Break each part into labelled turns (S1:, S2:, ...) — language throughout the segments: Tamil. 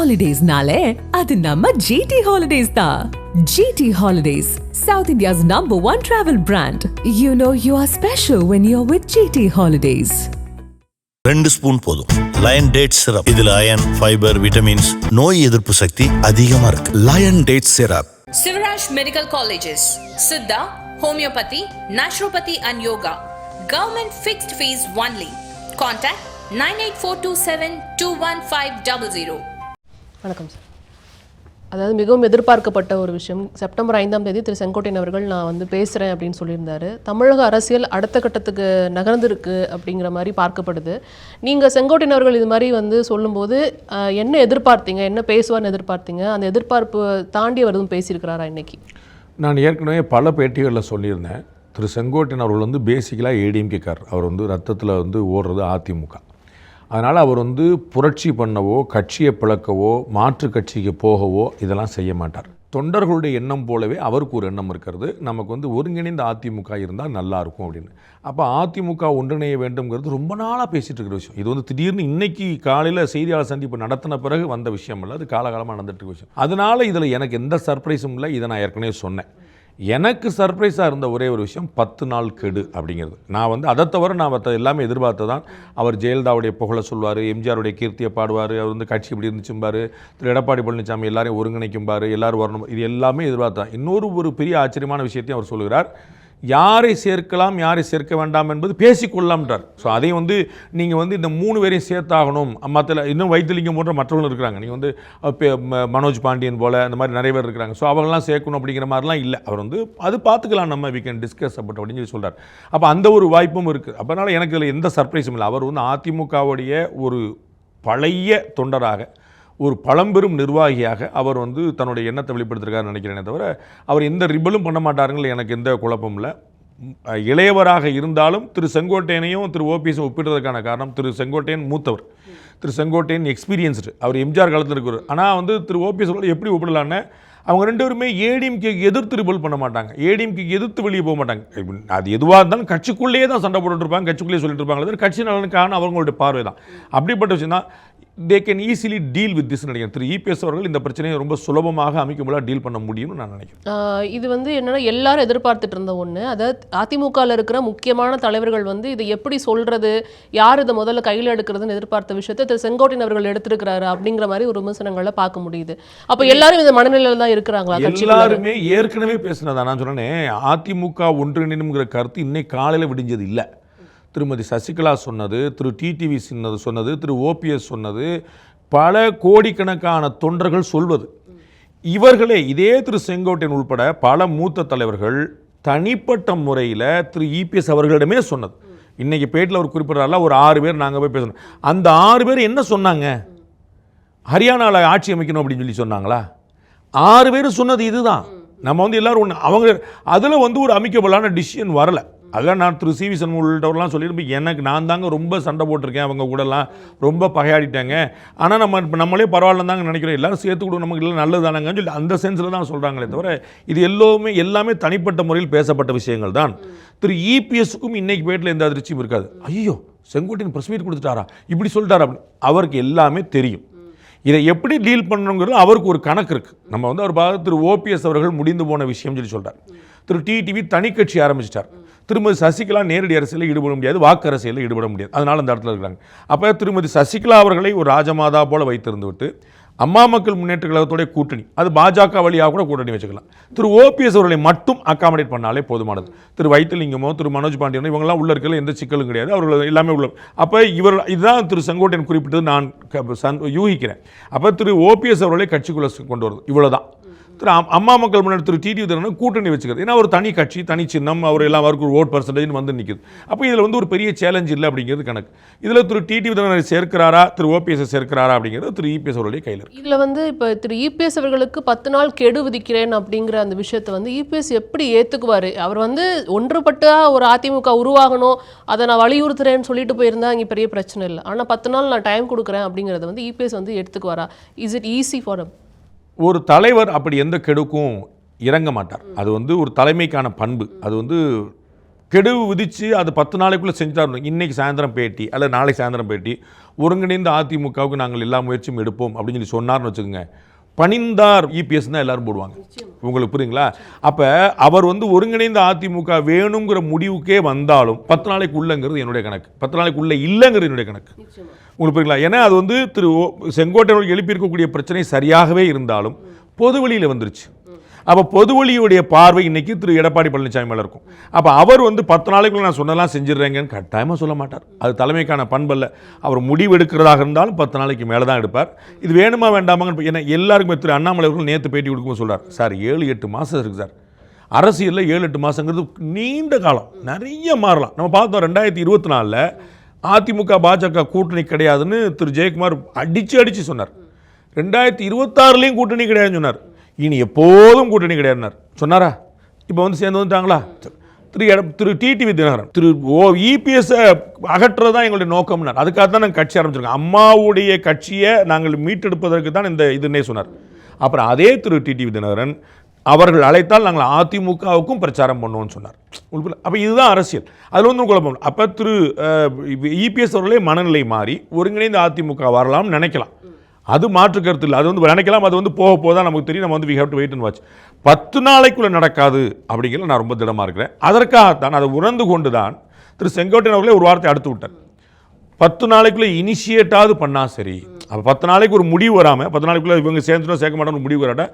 S1: ஹாலிடேஸ்னாலே அது நம்ம ஜிடி ஹாலிடேஸ் தான் GT Holidays south India's number one travel brand you know you are special when you are with GT Holidays
S2: ரெண்டு ஸ்பூன் போதும். லயன் டேட் சிரப் இதுல அயன் ஃபைபர் விட்டமின்ஸ் நோய் எதிர்ப்பு சக்தி அதிகமா இருக்கு. Lion date syrup
S3: Sivaraj Medical Colleges, Siddha, Homeopathy, Naturopathy and Yoga. Government fixed fees only. Contact 98427 21500.
S4: வணக்கம் சார் அதாவது மிகவும் எதிர்பார்க்கப்பட்ட ஒரு விஷயம். செப்டம்பர் ஐந்தாம் தேதி திரு செங்கோட்டையன் அவர்கள் நான் வந்து பேசுகிறேன் அப்படின்னு சொல்லியிருந்தாரு. தமிழக அரசியல் அடுத்த கட்டத்துக்கு நகர்ந்திருக்கு அப்படிங்கிற மாதிரி பார்க்கப்படுது. நீங்கள் செங்கோட்டையன் அவர்கள் இது மாதிரி வந்து சொல்லும்போது என்ன எதிர்பார்த்தீங்க? என்ன பேசுவார்னு எதிர்பார்த்தீங்க? அந்த எதிர்பார்ப்பு தாண்டி அவர் எதுவும் பேசியிருக்கிறாரா இன்னைக்கு?
S5: நான் ஏற்கனவே பல பேட்டிகளில் சொல்லியிருந்தேன். திரு செங்கோட்டையன் அவர்கள் வந்து பேசிக்கலாக ஏடிஎம்கேக்கார் அவர் வந்து ரத்தத்தில் வந்து ஓடுறது அதிமுக. அதனால் அவர் வந்து புரட்சி பண்ணவோ கட்சியை பிளக்கவோ மாற்று கட்சிக்கு போகவோ இதெல்லாம் செய்ய மாட்டார். தொண்டர்களுடைய எண்ணம் போலவே அவருக்கு ஒரு எண்ணம் இருக்கிறது. நமக்கு வந்து ஒருங்கிணைந்த அதிமுக இருந்தால் நல்லா இருக்கும் அப்படின்னு. அப்போ அதிமுக ஒன்றிணைய வேண்டும்ங்கிறது ரொம்ப நாளாக பேசிகிட்டு இருக்கிற விஷயம். இது வந்து திடீர்னு இன்னைக்கு காலையில் செய்தியாளர் சந்திப்பு நடத்தின பிறகு வந்த விஷயம் இல்லை அது காலகாலமாக நடந்துட்டு இருக்க விஷயம். அதனால் இதில் எனக்கு எந்த சர்ப்ரைஸும் இல்லை. இதை நான் ஏற்கனவே சொன்னேன். எனக்கு சர்ப்ரைஸாக இருந்த ஒரே ஒரு விஷயம் பத்து நாள் கெடு அப்படிங்கிறது. நான் வந்து அதை தவிர நான் மற்ற எல்லாமே எதிர்பார்த்து தான் அவர் ஜெயலலிதாவுடைய புகழை சொல்வார் எம்ஜிஆருடைய கீர்த்தியை பாடுவார் அவர் வந்து கட்சி இப்படி இருந்துச்சும்பார் திரு எடப்பாடி பழனிசாமி எல்லாரையும் ஒருங்கிணைக்கும்பார் எல்லாரும் வரணும் இது எல்லாமே எதிர்பார்த்தான் இன்னொரு ஒரு பெரிய ஆச்சரியமான விஷயத்தையும் அவர் சொல்கிறார் யாரை சேர்க்கலாம் யாரை சேர்க்க வேண்டாம் என்பது பேசிக்கொள்ளலாம்ன்றார் ஸோ அதையும் வந்து நீங்கள் வந்து இந்த மூணு பேரையும் சேர்த்தாகணும். மற்ற இன்னும் வைத்தியலிங்கம் போன்ற மற்றவங்களும் இருக்கிறாங்க. நீங்கள் வந்து மனோஜ் பாண்டியன் போல் அந்த மாதிரி நிறைய பேர் இருக்கிறாங்க. ஸோ அவங்களாம் சேர்க்கணும் அப்படிங்கிற மாதிரிலாம் இல்லை. அவர் வந்து அது பார்த்துக்கலாம் நம்ம வி கேன் டிஸ்கஸ் அப்பட் அப்படின்னு சொல்லி சொல்கிறார் அப்போ அந்த ஒரு வாய்ப்பும் இருக்குது அப்போனால எனக்கு இதில் எந்த சர்ப்ரைஸும் இல்லை. அவர் வந்து அதிமுகவுடைய ஒரு பழைய தொண்டராக ஒரு பழம்பெரும் நிர்வாகியாக அவர் வந்து தன்னுடைய எண்ணத்தை வெளிப்படுத்திருக்காருன்னு நினைக்கிறேனே தவிர அவர் எந்த ரிபலும் பண்ண மாட்டாருங்கள் எனக்கு எந்த குழப்பமும் இல்லை. இளையவராக இருந்தாலும் திரு செங்கோட்டையனையும் திரு ஓபிஎஸும் ஒப்பிடுறதுக்கான காரணம் திரு செங்கோட்டையன் மூத்தவர். திரு செங்கோட்டையன் எக்ஸ்பீரியன்ஸ்டு அவர் எம்ஜிஆர் காலத்தில் இருக்கிறார் ஆனால் வந்து திரு ஓபிஎஸ் எப்படி ஒப்பிடலான்னு அவங்க ரெண்டு பேருமே ஏடிஎம்கே எதிர்த்து ரிபல் பண்ண மாட்டாங்க. ஏடிஎம்கே எதிர்த்து வெளியே போக மாட்டாங்க. அது எதுவாக இருந்தாலும் கட்சிக்குள்ளேயே தான் சண்டை போட்டுட்டு இருப்பாங்க கட்சிக்குள்ளேயே சொல்லிட்டு இருப்பாங்க. கட்சி நலனுக்கான அவங்களுடைய பார்வை தான் அப்படிப்பட்ட விஷயம் தான் they can easily deal with this நினைக்கிறேன் திரு இபிஎஸ் அவர்கள் இந்த பிரச்சனையை ரொம்ப சுலபமாக அமைக்கும்போது டீல் பண்ண முடியும்னு நான் நினைக்கிறேன்.
S4: இது வந்து என்னன்னா எல்லாரும் எதிர்பார்த்துட்டு இருந்த ஒன்று அதாவது அதிமுகவில் இருக்கிற முக்கியமான தலைவர்கள் வந்து இதை எப்படி சொல்றது யார் இதை முதல்ல கையில் எடுக்கிறதுன்னு எதிர்பார்த்த விஷயத்தை திரு செங்கோட்டையன் அவர்கள் எடுத்திருக்கிறாரு அப்படிங்கிற மாதிரி ஒரு விமர்சனங்களை பார்க்க முடியுது. அப்போ எல்லாரும் இந்த மனநிலையில் தான் இருக்கிறாங்களா
S5: எல்லாருமே ஏற்கனவே பேசினதா. நான் சொன்னேன் அதிமுக ஒன்றிணைனுங்கிற கருத்து இன்னைக்கு காலையில் விடிஞ்சது இல்லை. திருமதி சசிகலா சொன்னது திரு டிடிவி சின்னது சொன்னது திரு ஓபிஎஸ் சொன்னது பல கோடிக்கணக்கான தொண்டர்கள் சொல்வது. இவர்களே இதே திரு செங்கோட்டையன் உள்பட பல மூத்த தலைவர்கள் தனிப்பட்ட முறையில் திரு இபிஎஸ் அவர்களிடமே சொன்னது. இன்றைக்கி பேட்டில் அவர் குறிப்பிட்றாருல ஒரு ஆறு பேர் நாங்கள் போய் பேசணும். அந்த ஆறு பேர் என்ன சொன்னாங்க? ஹரியானாவில் ஆட்சி அமைக்கணும் அப்படின்னு சொல்லி சொன்னாங்களா? ஆறு பேர் சொன்னது இதுதான். நம்ம வந்து எல்லோரும் ஒன்று அவங்க அதில் வந்து ஒரு அமைக்கபலான டிசிஷன் வரல. அதெல்லாம் நான் திரு சிவி சண்முகம் உள்ளிட்டவரெலாம் சொல்லியிருப்பேன் எனக்கு நான் தாங்க ரொம்ப சண்டை போட்டிருக்கேன் அவங்க கூடலாம். ரொம்ப பகையாடிட்டாங்க. ஆனால் நம்ம இப்போ நம்மளே பரவாயில்ல தாங்க நினைக்கிறோம். எல்லாரும் சேர்த்து கொடுக்க நமக்கு இல்லை நல்லது தானங்கன்னு சொல்லி அந்த சென்ஸில் தான் சொல்கிறாங்களே தவிர இது எல்லாமே எல்லாமே தனிப்பட்ட முறையில் பேசப்பட்ட விஷயங்கள் தான். திரு இபிஎஸ்க்கும் இன்றைக்கு பேட்டில் எந்த அதிர்ச்சியும் இருக்காது. ஐயோ செங்கோட்டையன் ப்ரெஸ் மீட் கொடுத்துட்டாரா? இப்படி சொல்லிட்டாரா அப்படி. அவருக்கு எல்லாமே தெரியும். இதை எப்படி டீல் பண்ணணுங்கிறது அவருக்கு ஒரு கணக்கு இருக்குது நம்ம வந்து அவர் பார்த்து திரு ஓபிஎஸ் அவர்கள் முடிந்து போன விஷயம் சொல்லி சொல்கிறார் திரு டிடிவி தனி கட்சி ஆரம்பிச்சிட்டார். திருமதி சசிகலா நேரடி அரசியலில் ஈடுபட முடியாது வாக்கு அரசியலில் ஈடுபட முடியாது. அதனால் அந்த இடத்துல இருக்கிறாங்க. அப்போ திருமதி சசிகலா அவர்களை ஒரு ராஜமாதா போல வைத்திருந்து விட்டு அம்மா மக்கள் முன்னேற்ற கழகத்துடைய கூட்டணி அது பாஜக வழியாக கூட கூட்டணி வச்சுக்கலாம். திரு ஓபிஎஸ் அவர்களை மட்டும் அக்காமடேட் பண்ணாலே போதுமானது. திரு வைத்திலிங்கமோ திரு மனோஜ் பாண்டியனோ இவங்கெல்லாம் உள்ள இருக்கல எந்த சிக்கலும் கிடையாது. அவர்கள் எல்லாமே உள்ள அப்போ இவர் இதுதான் திரு செங்கோட்டையன் குறிப்பிட்டது நான் யூகிக்கிறேன். அப்போ திரு ஓபிஎஸ் அவர்களை கட்சிக்குள்ளே கொண்டு வருது. இவ்வளோதான் திரு அம்மா மக்கள் முன்னாடி திரு டிடி உதயநிதி கூட்டணி வச்சுக்கிறது. ஏன்னா ஒரு தனி கட்சி தனி சின்னம் அவர் எல்லாம் அவருக்கு ஒரு ஓட் பர்சன்டேஜ் வந்து நிற்கிது அப்போ இதில் வந்து ஒரு பெரிய சேலஞ்ச் இல்லை அப்படிங்கிறது கணக்கு. இதில் திரு டிடி உதயநிதி சேர்க்கிறாரா திரு ஓபிஎஸ் சேர்க்கிறாரா அப்படிங்கிறது திரு இபிஎஸ் அவருடைய கையில் இருக்கு.
S4: வந்து இப்போ திரு இபிஎஸ் அவர்களுக்கு பத்து நாள் கெடு விதிக்கிறேன் அப்படிங்கிற அந்த விஷயத்தை வந்து இபிஎஸ் எப்படி ஏற்றுக்குவார் அவர் வந்து ஒன்றுபட்டா ஒரு அதிமுக உருவாகணும் அதை நான் வலியுறுத்துறேன்னு சொல்லிட்டு போயிருந்தா இங்கே பெரிய பிரச்சனை இல்லை. ஆனால் பத்து நாள் நான் டைம் கொடுக்குறேன் அப்படிங்கிறத வந்து இபிஎஸ் வந்து எடுத்துக்குவாரா இஸ் இட் ஈஸி ஃபார்
S5: ஒரு தலைவர் அப்படி எந்த கெடுக்கும் இறங்க மாட்டார். அது வந்து ஒரு தலைமைக்கான பண்பு. அது வந்து கெடுவு விதித்து அது பத்து நாளைக்குள்ளே செஞ்சுட்டாரு இன்னைக்கு சாயந்தரம் பேட்டி அல்லது நாளை சாயந்தரம் பேட்டி ஒருங்கிணைந்த அதிமுகவுக்கு நாங்கள் எல்லா முயற்சியும் எடுப்போம் அப்படின்னு சொல்லி சொன்னார்னு வச்சுக்கோங்க. பணிந்தார் இபிஎஸ் தான் எல்லாரும் போடுவாங்க. உங்களுக்கு புரியுங்களா? அப்போ அவர் வந்து ஒருங்கிணைந்த அதிமுக வேணுங்கிற முடிவுக்கே வந்தாலும் பத்து நாளைக்கு உள்ளங்கிறது என்னுடைய கணக்கு. பத்து நாளைக்கு உள்ள இல்லைங்கிறது என்னுடைய கணக்கு. உங்களுக்கு புரியுங்களா ஏன்னா அது வந்து திரு ஓ- எழுப்பியிருக்கக்கூடிய பிரச்சனை சரியாகவே இருந்தாலும் பொது வெளியில் வந்துருச்சு. அப்போ பொதுவெளியுடைய பார்வை இன்னைக்கு திரு எடப்பாடி பழனிசாமி மேலே இருக்கும். அப்போ அவர் வந்து பத்து நாளைக்குள்ள நான் சொன்னதெல்லாம் செஞ்சிடுறேங்கன்னு கட்டாயமாக சொல்ல மாட்டார். அது தலைமைக்கான பண்பல்ல அவர் முடிவு எடுக்கிறதாக இருந்தாலும் பத்து நாளைக்கு மேலே தான் எடுப்பார். இது வேணுமா வேண்டாமாங்கன்னு ஏன்னா எல்லாருக்குமே திரு அண்ணாமலை அவர்கள் நேற்று பேட்டி கொடுக்கும்போது சொல்கிறார் சார் ஏழு எட்டு மாதம் இருக்குது சார். அரசியலில் ஏழு எட்டு மாதங்கிறது நீண்ட காலம். நிறைய மாறலாம். நம்ம பார்த்தோம் ரெண்டாயிரத்தி இருபத்தி நாலில் அதிமுக பாஜக கூட்டணி கிடையாதுன்னு திரு. ஜெயக்குமார் அடித்து அடித்து சொன்னார். ரெண்டாயிரத்தி இருபத்தாறுலேயும் கூட்டணி கிடையாதுன்னு சொன்னார். இனி எப்போதும் கூட்டணி கிடையாதுனார் சொன்னாரா? இப்போ வந்து சேர்ந்து வந்துட்டாங்களா? திரு. எட திரு. டிடிவி தினகரன் திரு. ஓ இபிஎஸ்ஸை அகற்றுறது தான் எங்களுடைய நோக்கம்னார். அதுக்காக தான் நாங்கள் கட்சி ஆரம்பிச்சிருக்கோம். அம்மாவுடைய கட்சியை நாங்கள் மீட்டெடுப்பதற்கு தான் இந்த இதுன்னே சொன்னார். அப்புறம் அதே திரு. டிடிவி தினகரன் அவர்கள் அழைத்தால் நாங்கள் அதிமுகவுக்கும் பிரச்சாரம் பண்ணுவோம்னு சொன்னார். உங்களுக்கு அப்போ இதுதான் அரசியல். அதில் வந்து குழப்பம். அப்போ திரு இபிஎஸ் அவர்களே மனநிலை மாறி ஒருங்கிணைந்த அதிமுக வரலாம்னு நினைக்கலாம். அது மாற்று கருத்து இல்லை. அது வந்து நினைக்கலாம். அது வந்து போக போக தான் நமக்கு தெரியும். நம்ம வந்து we have to wait and watch பத்து நாளைக்குள்ளே நடக்காது அப்படிங்கிறது நான் ரொம்ப திடமாக இருக்கிறேன். அதற்காகத்தான் அதை உணர்ந்து கொண்டு தான் திரு செங்கோட்டையன் அவர்களே ஒரு வார்த்தை அடுத்து விட்டார். பத்து நாளைக்குள்ளே இனிஷியேட்டாவது பண்ணால் சரி. அப்போ பத்து நாளைக்கு ஒரு முடிவு வராமல் பத்து நாளைக்குள்ளே இவங்க சேர்ந்துடும் சேர்க்க மாட்டோம்னு முடிவு வராட்டா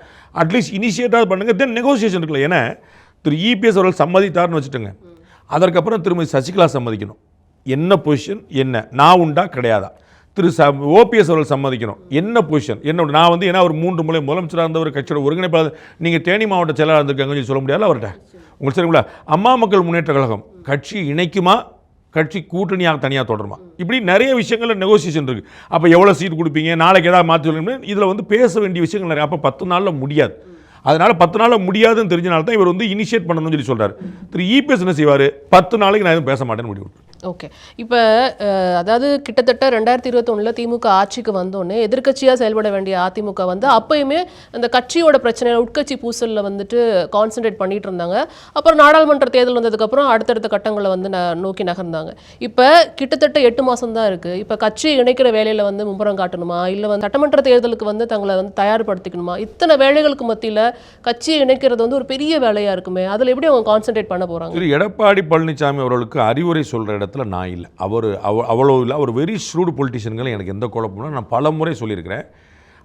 S5: அட்லீஸ்ட் இனிஷியேட்டாக பண்ணுங்க தென் நெகோசியேஷன் இருக்குல்ல. ஏன்னா திரு இபிஎஸ் அவர்கள் சம்மதித்தார்னு வச்சுட்டுங்க. அதற்கப்புறம் திருமதி சசிகலா சம்மதிக்கணும். என்ன பொசிஷன் என்ன? நான் உண்டா? கிடையாதா? திரு ச ஓபிஎஸ் அவர்கள் சம்மதிக்கணும். என்ன பொசிஷன் என்னோட நான் வந்து ஏன்னா ஒரு மூன்று முறை முதலமைச்சராக இருந்தவர் கட்சியோட ஒருங்கிணைப்பாளர். நீங்கள் தேனி மாவட்ட செயலாளர் இருந்திருக்காங்கன்னு சொல்லி சொல்ல முடியாது அவர்கிட்ட? உங்களுக்கு சரிங்களா அம்மா மக்கள் முன்னேற்ற கழகம் கட்சி இணைக்குமா? கட்சி கூட்டணியாக தனியாக தொடருமா? இப்படி நிறைய விஷயங்களில் நெகோசியேஷன் இருக்குது அப்போ எவ்வளோ சீட் கொடுப்பீங்க? நாளைக்கு ஏதாவது மாற்றி இதில் வந்து பேச வேண்டிய விஷயங்கள் நிறைய. அப்போ பத்து நாளில் முடியாது. அதனால் பத்து நாளில் முடியாதுன்னு தெரிஞ்சனால தான் இவர் வந்து இனிஷியேட் பண்ணணும்னு சொல்லி சொல்கிறார் திரு இபிஎஸ் என்ன செய்வார்? பத்து நாளைக்கு நான் எதுவும் பேச மாட்டேன்னு முடிவு
S4: ஓகே இப்போ அதாவது கிட்டத்தட்ட ரெண்டாயிரத்தி இருபத்தொன்னில் திமுக ஆட்சிக்கு வந்தோடனே எதிர்க்கட்சியாக செயல்பட வேண்டிய அதிமுக வந்து அப்பயுமே அந்த கட்சியோட பிரச்சனை உட்கட்சி பூசலில் வந்துட்டு கான்சென்ட்ரேட் பண்ணிட்டு இருந்தாங்க. அப்புறம் நாடாளுமன்ற தேர்தல் வந்ததுக்கப்புறம் அடுத்தடுத்த கட்டங்களை வந்து ந நோக்கி நகர்ந்தாங்க. இப்போ கிட்டத்தட்ட எட்டு மாதம் தான் இருக்குது இப்போ கட்சி இணைக்கிற வேலையில் வந்து மும்புரம் காட்டணுமா? இல்லை வந்து சட்டமன்ற தேர்தலுக்கு வந்து தங்களை வந்து தயார்படுத்திக்கணுமா? இத்தனை வேலைகளுக்கு மத்தியில் கட்சியை இணைக்கிறது வந்து ஒரு பெரிய வேலையாக இருக்குமே? அதில் எப்படி அவங்க கான்சென்ட்ரேட் பண்ண போகிறாங்க
S5: எடப்பாடி பழனிசாமி அவர்களுக்கு அறிவுரை சொல்கிற இடத்துல நான் இல்லை. அவர் அவ அவ்வளோ இல்லை. அவர் வெரி ஷ்ரூடு பொலிட்டிஷியன்கள் எனக்கு எந்த குழப்பம்னா நான் பல முறை சொல்லியிருக்கிறேன்.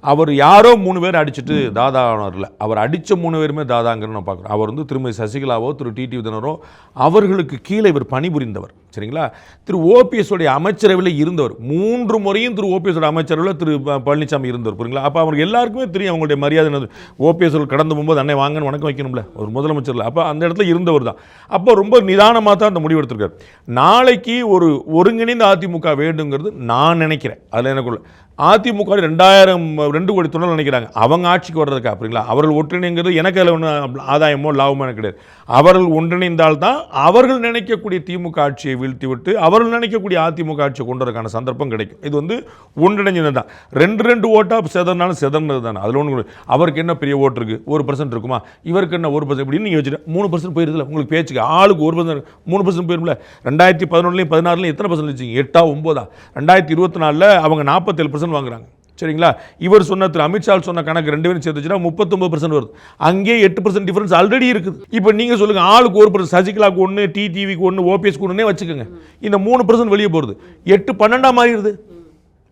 S5: அவர் யாரோ மூணு பேர் அடிச்சுட்டு தாதா ஆனவரில். அவர் அடித்த மூணு பேருமே தாதாங்கன்னு நான் பார்க்குறேன். அவர் வந்து திருமதி சசிகலாவோ திரு டிடி விதனரோ அவர்களுக்கு கீழே இவர் பணிபுரிந்தவர். சரிங்களா? திரு ஓபிஎஸோடைய அமைச்சரவையில் இருந்தவர். மூன்று முறையும் திரு ஓபிஎஸோட அமைச்சரவையில் திரு பழனிசாமி இருந்தவர். புரியுங்களா? அப்போ அவருக்கு எல்லாருக்குமே தெரியும் அவங்களுடைய மரியாதை ஓபிஎஸ் கடந்து போகும்போது அன்னை வாங்கன்னு வணக்கம் வைக்கணும்ல. ஒரு முதலமைச்சரில். அப்போ அந்த இடத்துல இருந்தவர் தான். அப்போ ரொம்ப நிதானமாக தான் அந்த முடிவு எடுத்திருக்காரு. நாளைக்கு ஒரு ஒருங்கிணைந்த அதிமுக வேண்டுங்கிறது நான் நினைக்கிறேன். அதில் எனக்குள்ள அதிமுக ரெண்டாயிரம் ரெண்டு கோடி தொண்டர்கள் நினைக்கிறாங்க. அவங்க ஆட்சிக்கு வர்றதுக்கா அப்படிங்களா அவர்கள் ஒன்றிணைங்கிறது எனக்கு அதில் ஒன்றும் ஆதாயமோ லாபமோ எனக்கு கிடையாது. அவர்கள் ஒன்றிணைந்தால் தான் அவர்கள் நினைக்கக்கூடிய திமுக ஆட்சியை வீழ்த்தி விட்டு அவர்கள் நினைக்கக்கூடிய அதிமுக ஆட்சியை கொண்டு சந்தர்ப்பம் கிடைக்கும். இது வந்து ஒன்றிணைஞ்சது தான் ரெண்டு ரெண்டு ஓட்டாக செதறினாலும் செதறினது தானே. அதில் ஒன்று அவருக்கு என்ன பெரிய ஓட்டு இருக்குது ஒரு பர்சன்ட் இருக்குமா? இவருக்கு என்ன ஒரு பர்சன்ட் இப்படின்னு நீங்கள் வச்சுட்டு மூணு பர்சன்ட் போயிருதுல உங்களுக்கு பேச்சுக்கு ஆளுக்கு ஒரு பர்சன்ட் மூணு பர்சன்ட் போயிரும்ல. ரெண்டாயிரத்தி பதினொன்றுலையும் பதினாறுலையும் எத்தனை பர்சன்ட் வச்சுங்க எட்டா ஒம்போதா? ரெண்டாயிரத்தி இருபத்தி நாலில் அவங்க நாற்பத்தேழு பர்சன்ட் வாங்குறாங்க. சரிங்களா? இவர் சொன்ன திரு அமித்ஷா சொன்ன கணக்கு ரெண்டு பேரும் சேர்த்துச்சுன்னா முப்பத்தொம்பது பர்சன்ட் வருது. அங்கே எட்டு பர்சன்ட் டிஃபரன்ஸ் ஆல்ரெடி இருக்குது. இப்போ நீங்கள் சொல்லுங்கள் ஆளுக்கு ஒரு பர்சன்ட் சசிகலாக்கு ஒன்று டிடிவிக்கு ஒன்று ஓபிஎஸ்க்கு ஒன்றுனே வச்சுக்கோங்க. இந்த மூணு பர்சன்ட் வெளியே போகிறது எட்டு பன்னெண்டாக மாறிடுது.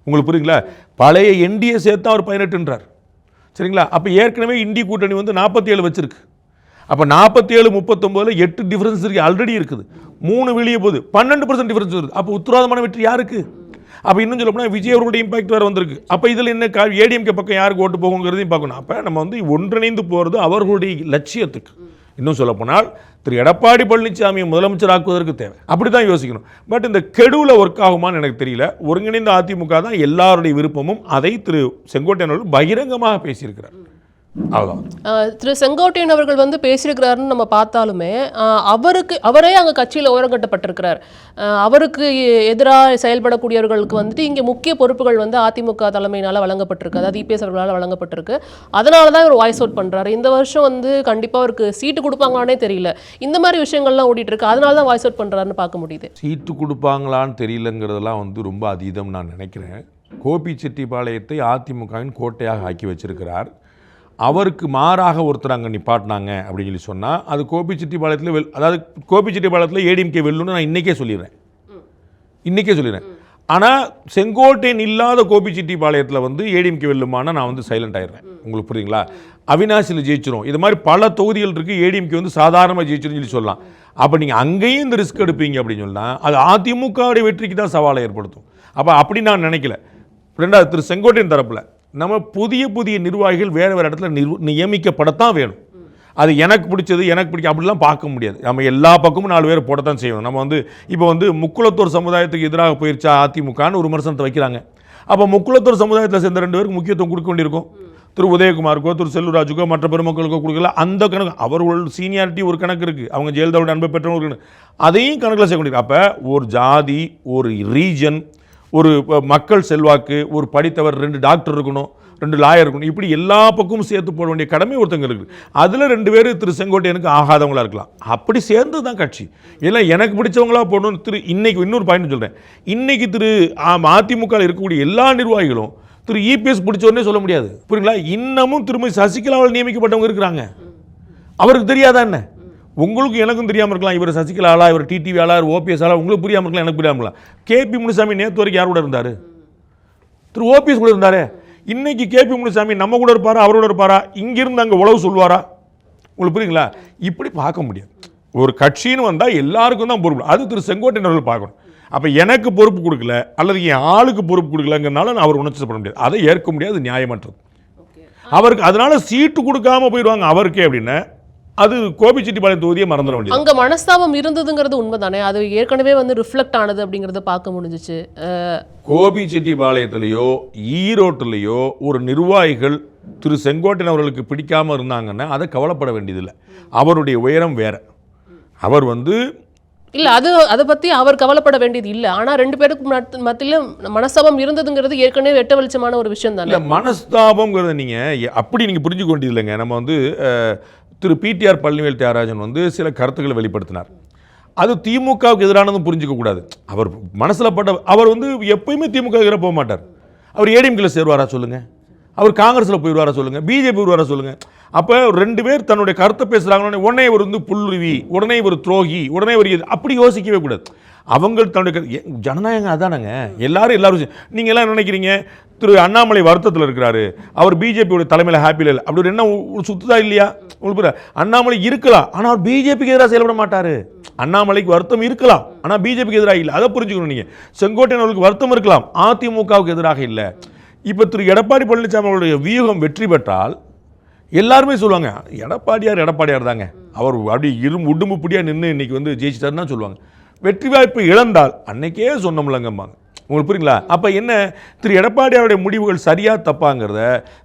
S5: உங்களுக்கு புரியுங்களா? பழைய என்டிஏ சேர்த்தா அவர் பதினெட்டுன்றார். சரிங்களா? அப்போ ஏற்கனவே இந்திய கூட்டணி வந்து நாற்பத்தி ஏழு வச்சிருக்கு. அப்போ நாற்பத்தி ஏழு முப்பத்தொம்போதில் எட்டு டிஃபரன்ஸ் இருக்கு ஆல்ரெடி இருக்குது. மூணு வெளியே போகுது. பன்னெண்டு பர்சன்ட் டிஃபரன்ஸ் வருது. அப்போ உத்தரவாதமான வெற்றி யாருக்கு? அப்போ இன்னும் சொல்ல போனால் விஜய் அவர்களுடைய இம்பாக்ட் வேறு வந்திருக்கு. அப்போ இதில் என்ன கா ஏடிஎம்கே பக்கம் யாருக்கு ஓட்டு போகுங்கிறதையும் பார்க்கணும். அப்போ நம்ம வந்து ஒன்றிணைந்து போகிறது அவர்களுடைய லட்சியத்துக்கு. இன்னும் சொல்லப்போனால் திரு எடப்பாடி பழனிசாமியை முதலமைச்சராக்குவதற்கு தேவை. அப்படி தான் யோசிக்கணும். பட் இந்த கெடுவில் ஒர்க் ஆகுமான்னு எனக்கு தெரியல. ஒருங்கிணைந்த அதிமுக தான் எல்லாருடைய விருப்பமும் அதை திரு செங்கோட்டையன் பகிரங்கமாக பேசியிருக்கிறார். அவ்வளோதான்
S4: திரு செங்கோட்டையன் அவர்கள் வந்து பேசியிருக்கிறாருன்னு நம்ம பார்த்தாலுமே அவருக்கு அவரே அங்கே கட்சியில் ஓரங்கட்டப்பட்டிருக்கிறார். அவருக்கு எதிராக செயல்படக்கூடியவர்களுக்கு வந்துட்டு இங்கே முக்கிய பொறுப்புகள் வந்து அதிமுக தலைமையினால் வழங்கப்பட்டிருக்கு. அதாவது இபிஎஸ் அவர்களால் வழங்கப்பட்டிருக்கு. அதனால தான் இவர் வாய்ஸ் அவுட் பண்ணுறாரு இந்த வருஷம் வந்து கண்டிப்பாக அவருக்கு சீட்டு கொடுப்பாங்களானே தெரியல. இந்த மாதிரி விஷயங்கள்லாம் ஓடிட்டு இருக்கு. அதனால தான் வாய்ஸ் அவுட் பண்ணுறாருன்னு பார்க்க முடியுது.
S5: சீட்டு கொடுப்பாங்களான்னு தெரியலங்கிறதெல்லாம் வந்து ரொம்ப அதீதம் நான் நினைக்கிறேன். கோபிச்செட்டிப்பாளையத்தை அதிமுகவின் கோட்டையாக ஆக்கி வச்சிருக்கிறார். அவருக்கு மாறாக ஒருத்தர் அங்கே நிப்பாட்டினாங்க அப்படின்னு சொல்லி சொன்னால் அது கோபிச்செட்டிப்பாளையத்தில் வெல் அதாவது கோபிச்செட்டிப்பாளையத்தில் ஏடிஎம்கே வெல்லுன்னு நான் இன்றைக்கே சொல்லிடுறேன். இன்றைக்கே சொல்லிடுறேன். ஆனால் செங்கோட்டையன் இல்லாத கோபிச்செட்டிப்பாளையத்தில் வந்து ஏடிஎம்கே வெல்லுமானா நான் வந்து சைலண்ட் ஆயிடுறேன். உங்களுக்கு புரியுங்களா அவினாசியில் ஜெயிச்சிரும். இது மாதிரி பல தொகுதிகள் இருக்குது ஏடிஎம்கே வந்து சாதாரணமாக ஜெயிச்சிரும் சொல்லி சொல்லலாம். அப்போ நீங்கள் அங்கேயும் இந்த ரிஸ்க் எடுப்பீங்க அப்படின்னு சொன்னால் அது அதிமுகவுடைய வெற்றிக்கு தான் சவாலை ஏற்படுத்தும். அப்போ அப்படி நான் நினைக்கல. ரெண்டாவது திரு செங்கோட்டையன் தரப்பில். நம்ம புதிய புதிய நிர்வாகிகள் வேறு வேறு இடத்துல நிர் நியமிக்கப்படத்தான் வேணும். அது எனக்கு பிடிச்சது எனக்கு பிடிக்கும் அப்படிலாம் பார்க்க முடியாது. நம்ம எல்லா பக்கமும் நாலு பேர் போடத்தான் செய்யணும். நம்ம வந்து இப்போ வந்து முக்குளத்தூர் சமுதாயத்துக்கு எதிராக போயிருச்சா அதிமுகன்னு ஒரு விமர்சனத்தை வைக்கிறாங்க. அப்போ முக்குளத்தூர் சமுதாயத்தில் சேர்ந்த ரெண்டு பேருக்கு முக்கியத்துவம் கொடுக்க வேண்டியிருக்கும். திரு உதயகுமாருக்கோ திரு செல்லுராஜுக்கோ மற்ற பெருமக்களுக்கோ கொடுக்கல. அந்த கணக்கு அவர்கள் சீனியாரிட்டி ஒரு கணக்கு இருக்குது அவங்க ஜெயலலிதாவோட அன்பை பெற்றவங்க ஒரு கணக்கு. அதையும் கணக்கில் செய்ய முடியும் அப்போ ஒரு ஜாதி ஒரு ரீஜன் ஒரு மக்கள் செல்வாக்கு ஒரு படித்தவர் ரெண்டு டாக்டர் இருக்கணும் ரெண்டு லாயர் இருக்கணும் இப்படி எல்லா பக்கமும் சேர்த்து போட வேண்டிய கடமை ஒருத்தங்க இருக்குது. அதில் ரெண்டு பேர் திரு செங்கோட்டையனுக்கு ஆகாதவங்களாக இருக்கலாம். அப்படி சேர்ந்து தான் கட்சி. இல்லை எனக்கு பிடிச்சவங்களா போடணும் திரு இன்னைக்கு இன்னொரு பாயிண்ட் சொல்கிறேன் இன்னைக்கு திரு ஆம், அதிமுக இருக்கக்கூடிய எல்லா நிர்வாகிகளும் திரு இபிஎஸ் பிடிச்சவொடனே சொல்ல முடியாது. புரியுங்களா? இன்னமும் திரும்ப சசிகலாவால் நியமிக்கப்பட்டவங்க இருக்கிறாங்க. அவருக்கு தெரியாதா என்ன? உங்களுக்கு எனக்கும் தெரியாமல் இருக்கலாம். இவர் சசிகலா ஆளா இவர் டிடிவி ஆளா ஓபிஎஸ் ஆளா உங்களுக்கு புரியாமல் இருக்கலாம் எனக்கு புரியாமல் இருக்கலாம். கேபி முனுசாமி நேற்று வரைக்கும் யார் கூட இருந்தார்? திரு ஓபிஎஸ் கூட இருந்தாரே. இன்னைக்கு கேபி முனுசாமி நம்ம கூட இருப்பாரா அவரோட இருப்பாரா? இங்கிருந்து அங்கே உழவு சொல்வாரா உங்களுக்கு புரியுங்களா இப்படி பார்க்க முடியாது. ஒரு கட்சின்னு வந்தால் எல்லாருக்கும் தான் பொறுப்பு. அது திரு செங்கோட்டையன் அவர்கள் பார்க்கணும். அப்போ எனக்கு பொறுப்பு கொடுக்கல அல்லது என் ஆளுக்கு பொறுப்பு கொடுக்கலங்கிறனால நான் அவர் உணர்ச்சி பண்ண முடியாது. அதை ஏற்க முடியாது நியாயமற்றது. அவருக்கு அதனால சீட்டு கொடுக்காம போயிடுவாங்க அவருக்கே அப்படின்னு. அது கோபிச்செட்டிப்பாளையம் தொகுதியை மறந்துட வேண்டியது.
S4: அங்க மனஸ்தாபம் இருந்ததுங்கிறது உண்மைதானே? அது ஏற்கனவே வந்து ரிஃப்ளெக்ட் ஆனது அப்படிங்கறத பார்க்க முடிஞ்சுச்சு.
S5: கோபிச்செட்டிப்பாளையத்திலேயோ ஈரோட்டிலேயோ ஒரு நிர்வாகிகள் திரு செங்கோட்டையன் அவர்களுக்கு பிடிக்காம இருந்தாங்கன்னா அதை கவலைப்பட வேண்டியதில்லை. அவருடைய உயரம் வேற. அவர் வந்து
S4: இல்ல அது அதை பத்தி அவர் கவலைப்பட வேண்டியது இல்ல. ஆனா ரெண்டு பேருக்கு மத்த- மத்தியில மனஸ்தாபம் இருந்ததுங்கிறது ஏற்கனவே வெட்ட வெளிச்சமான ஒரு விஷயம் தானே
S5: இல்லை மனஸ்தாபங்கிறத நீங்கள் அப்படி நீங்கள் புரிஞ்சுக்க வேண்டியது இல்லைங்க நம்ம வந்து திரு பிடிஆர் பழனிவேல் தியாகராஜன் வந்து சில கருத்துக்களை வெளிப்படுத்தினார். அது திமுகவுக்கு எதிரானதும் புரிஞ்சிக்கக்கூடாது அவர் மனசில் பட்ட அவர் வந்து எப்பயுமே திமுக எதிராக போக மாட்டார். அவர் ஏடிஎம்கில் சேருவாரா சொல்லுங்கள் அவர் காங்கிரஸில் போயிடுவாரா சொல்லுங்கள் பிஜேபி வருவாரா சொல்லுங்கள் அப்போ ரெண்டு பேர் தன்னுடைய கருத்தை பேசுகிறாங்கன்னு உடனே இவர் வந்து புல்லுருவி உடனே ஒரு துரோகி உடனே ஒரு இது அப்படி யோசிக்கவே கூடாது. அவங்க தன்னுடைய ஜனநாயகம் அதானங்க. எல்லாரும் எல்லாரும் நீங்கள் எல்லாம் நினைக்கிறீங்க? திரு அண்ணாமலை வருத்தத்தில் இருக்கிறாரு. அவர் பிஜேபியோட தலைமையில் ஹாப்பியில் இல்லை அப்படி ஒரு என்ன சுத்துதா இல்லையா? உங்களுக்கு அண்ணாமலை இருக்கலாம். ஆனால் அவர் பிஜேபிக்கு எதிராக செயல்பட மாட்டார். அண்ணாமலைக்கு வருத்தம் இருக்கலாம். ஆனால் பிஜேபிக்கு எதிராக இல்லை. அதை புரிஞ்சுக்கணும் நீங்கள் செங்கோட்டையன் அவர்களுக்கு வருத்தம் இருக்கலாம். அதிமுகவுக்கு எதிராக இல்லை. இப்போ திரு எடப்பாடி பழனிசாமி அவருடைய வியூகம் வெற்றி பெற்றால் எல்லாருமே சொல்லுவாங்க எடப்பாடியார் எடப்பாடியார் தாங்க. அவர் அப்படி இரும் உடும்பு பிடியாக நின்று இன்னைக்கு வந்து ஜெயிச்சிட்டாருன்னு தான் சொல்லுவாங்க. வெற்றி வாய்ப்பு இழந்தால் அன்னைக்கே சொன்னோம்லங்கம்பாங்க. உங்களுக்கு புரியுங்களா? அப்போ என்ன? திரு எடப்பாடி அவருடைய முடிவுகள் சரியாக தப்பாங்கிறத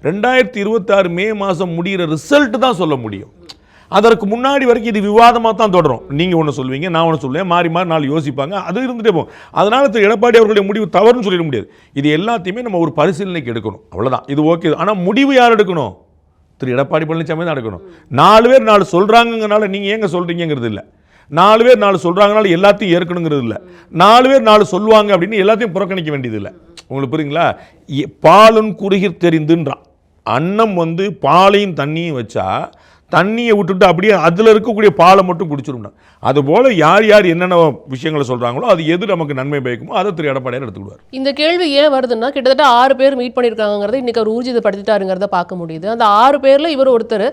S5: ரெண்டாயிரத்தி இருபத்தாறு மே மாதம் முடிகிற ரிசல்ட் தான் சொல்ல முடியும். அதற்கு முன்னாடி வரைக்கும் இது விவாதமாக தான் தொடரும். நீங்கள் ஒன்று சொல்லுவீங்க நான் ஒன்று சொல்லுவேன் மாறி மாறி நாள் யோசிப்பாங்க அது இருந்துட்டே போகும். அதனால் திரு எடப்பாடி அவர்களுடைய முடிவு தவறுன்னு சொல்லிட முடியாது. இது எல்லாத்தையுமே நம்ம ஒரு பரிசீலனைக்கு எடுக்கணும். அவ்வளோதான் இது ஓகே. ஆனால் முடிவு யார் எடுக்கணும்? திரு எடப்பாடி பழனிசாமி தான் எடுக்கணும். நாலு பேர் நாலு சொல்கிறாங்கங்கனால நீங்கள் ஏங்க சொல்கிறீங்கிறது இல்லை. நாலு பேர் நாலு சொல்கிறாங்கனால எல்லாத்தையும் ஏற்கணுங்கிறது இல்லை நாலு பேர் நாலு சொல்லுவாங்க அப்படின்னு எல்லாத்தையும் புறக்கணிக்க வேண்டியது இல்லை உங்களுக்கு புரியுங்களா? எ- பாலும் குறுகிர் தெரிந்துன்றான். அன்னம் வந்து பாலையும் தண்ணியும் வச்சா தண்ணியை விட்டுட்டு அப்படியே அதில் இருக்கக்கூடிய பாலை மட்டும் குடிச்சிரும்னா. அதுபோல் யார் யார் என்னென்ன விஷயங்களை சொல்கிறாங்களோ அது எது நமக்கு நன்மை பயக்குமோ அதை திரு எடப்பாடியார் எடுத்துக்கிடுவார்.
S4: இந்த கேள்வி ஏன் வருதுன்னா கிட்டத்தட்ட ஆறு பேர் மீட் பண்ணியிருக்காங்கிறத இன்னைக்கு அவர் ஊர்ஜிதப்படுத்திட்டாருங்கிறத பார்க்க முடியுது. அந்த ஆறு பேர்ல இவர் ஒருத்தர்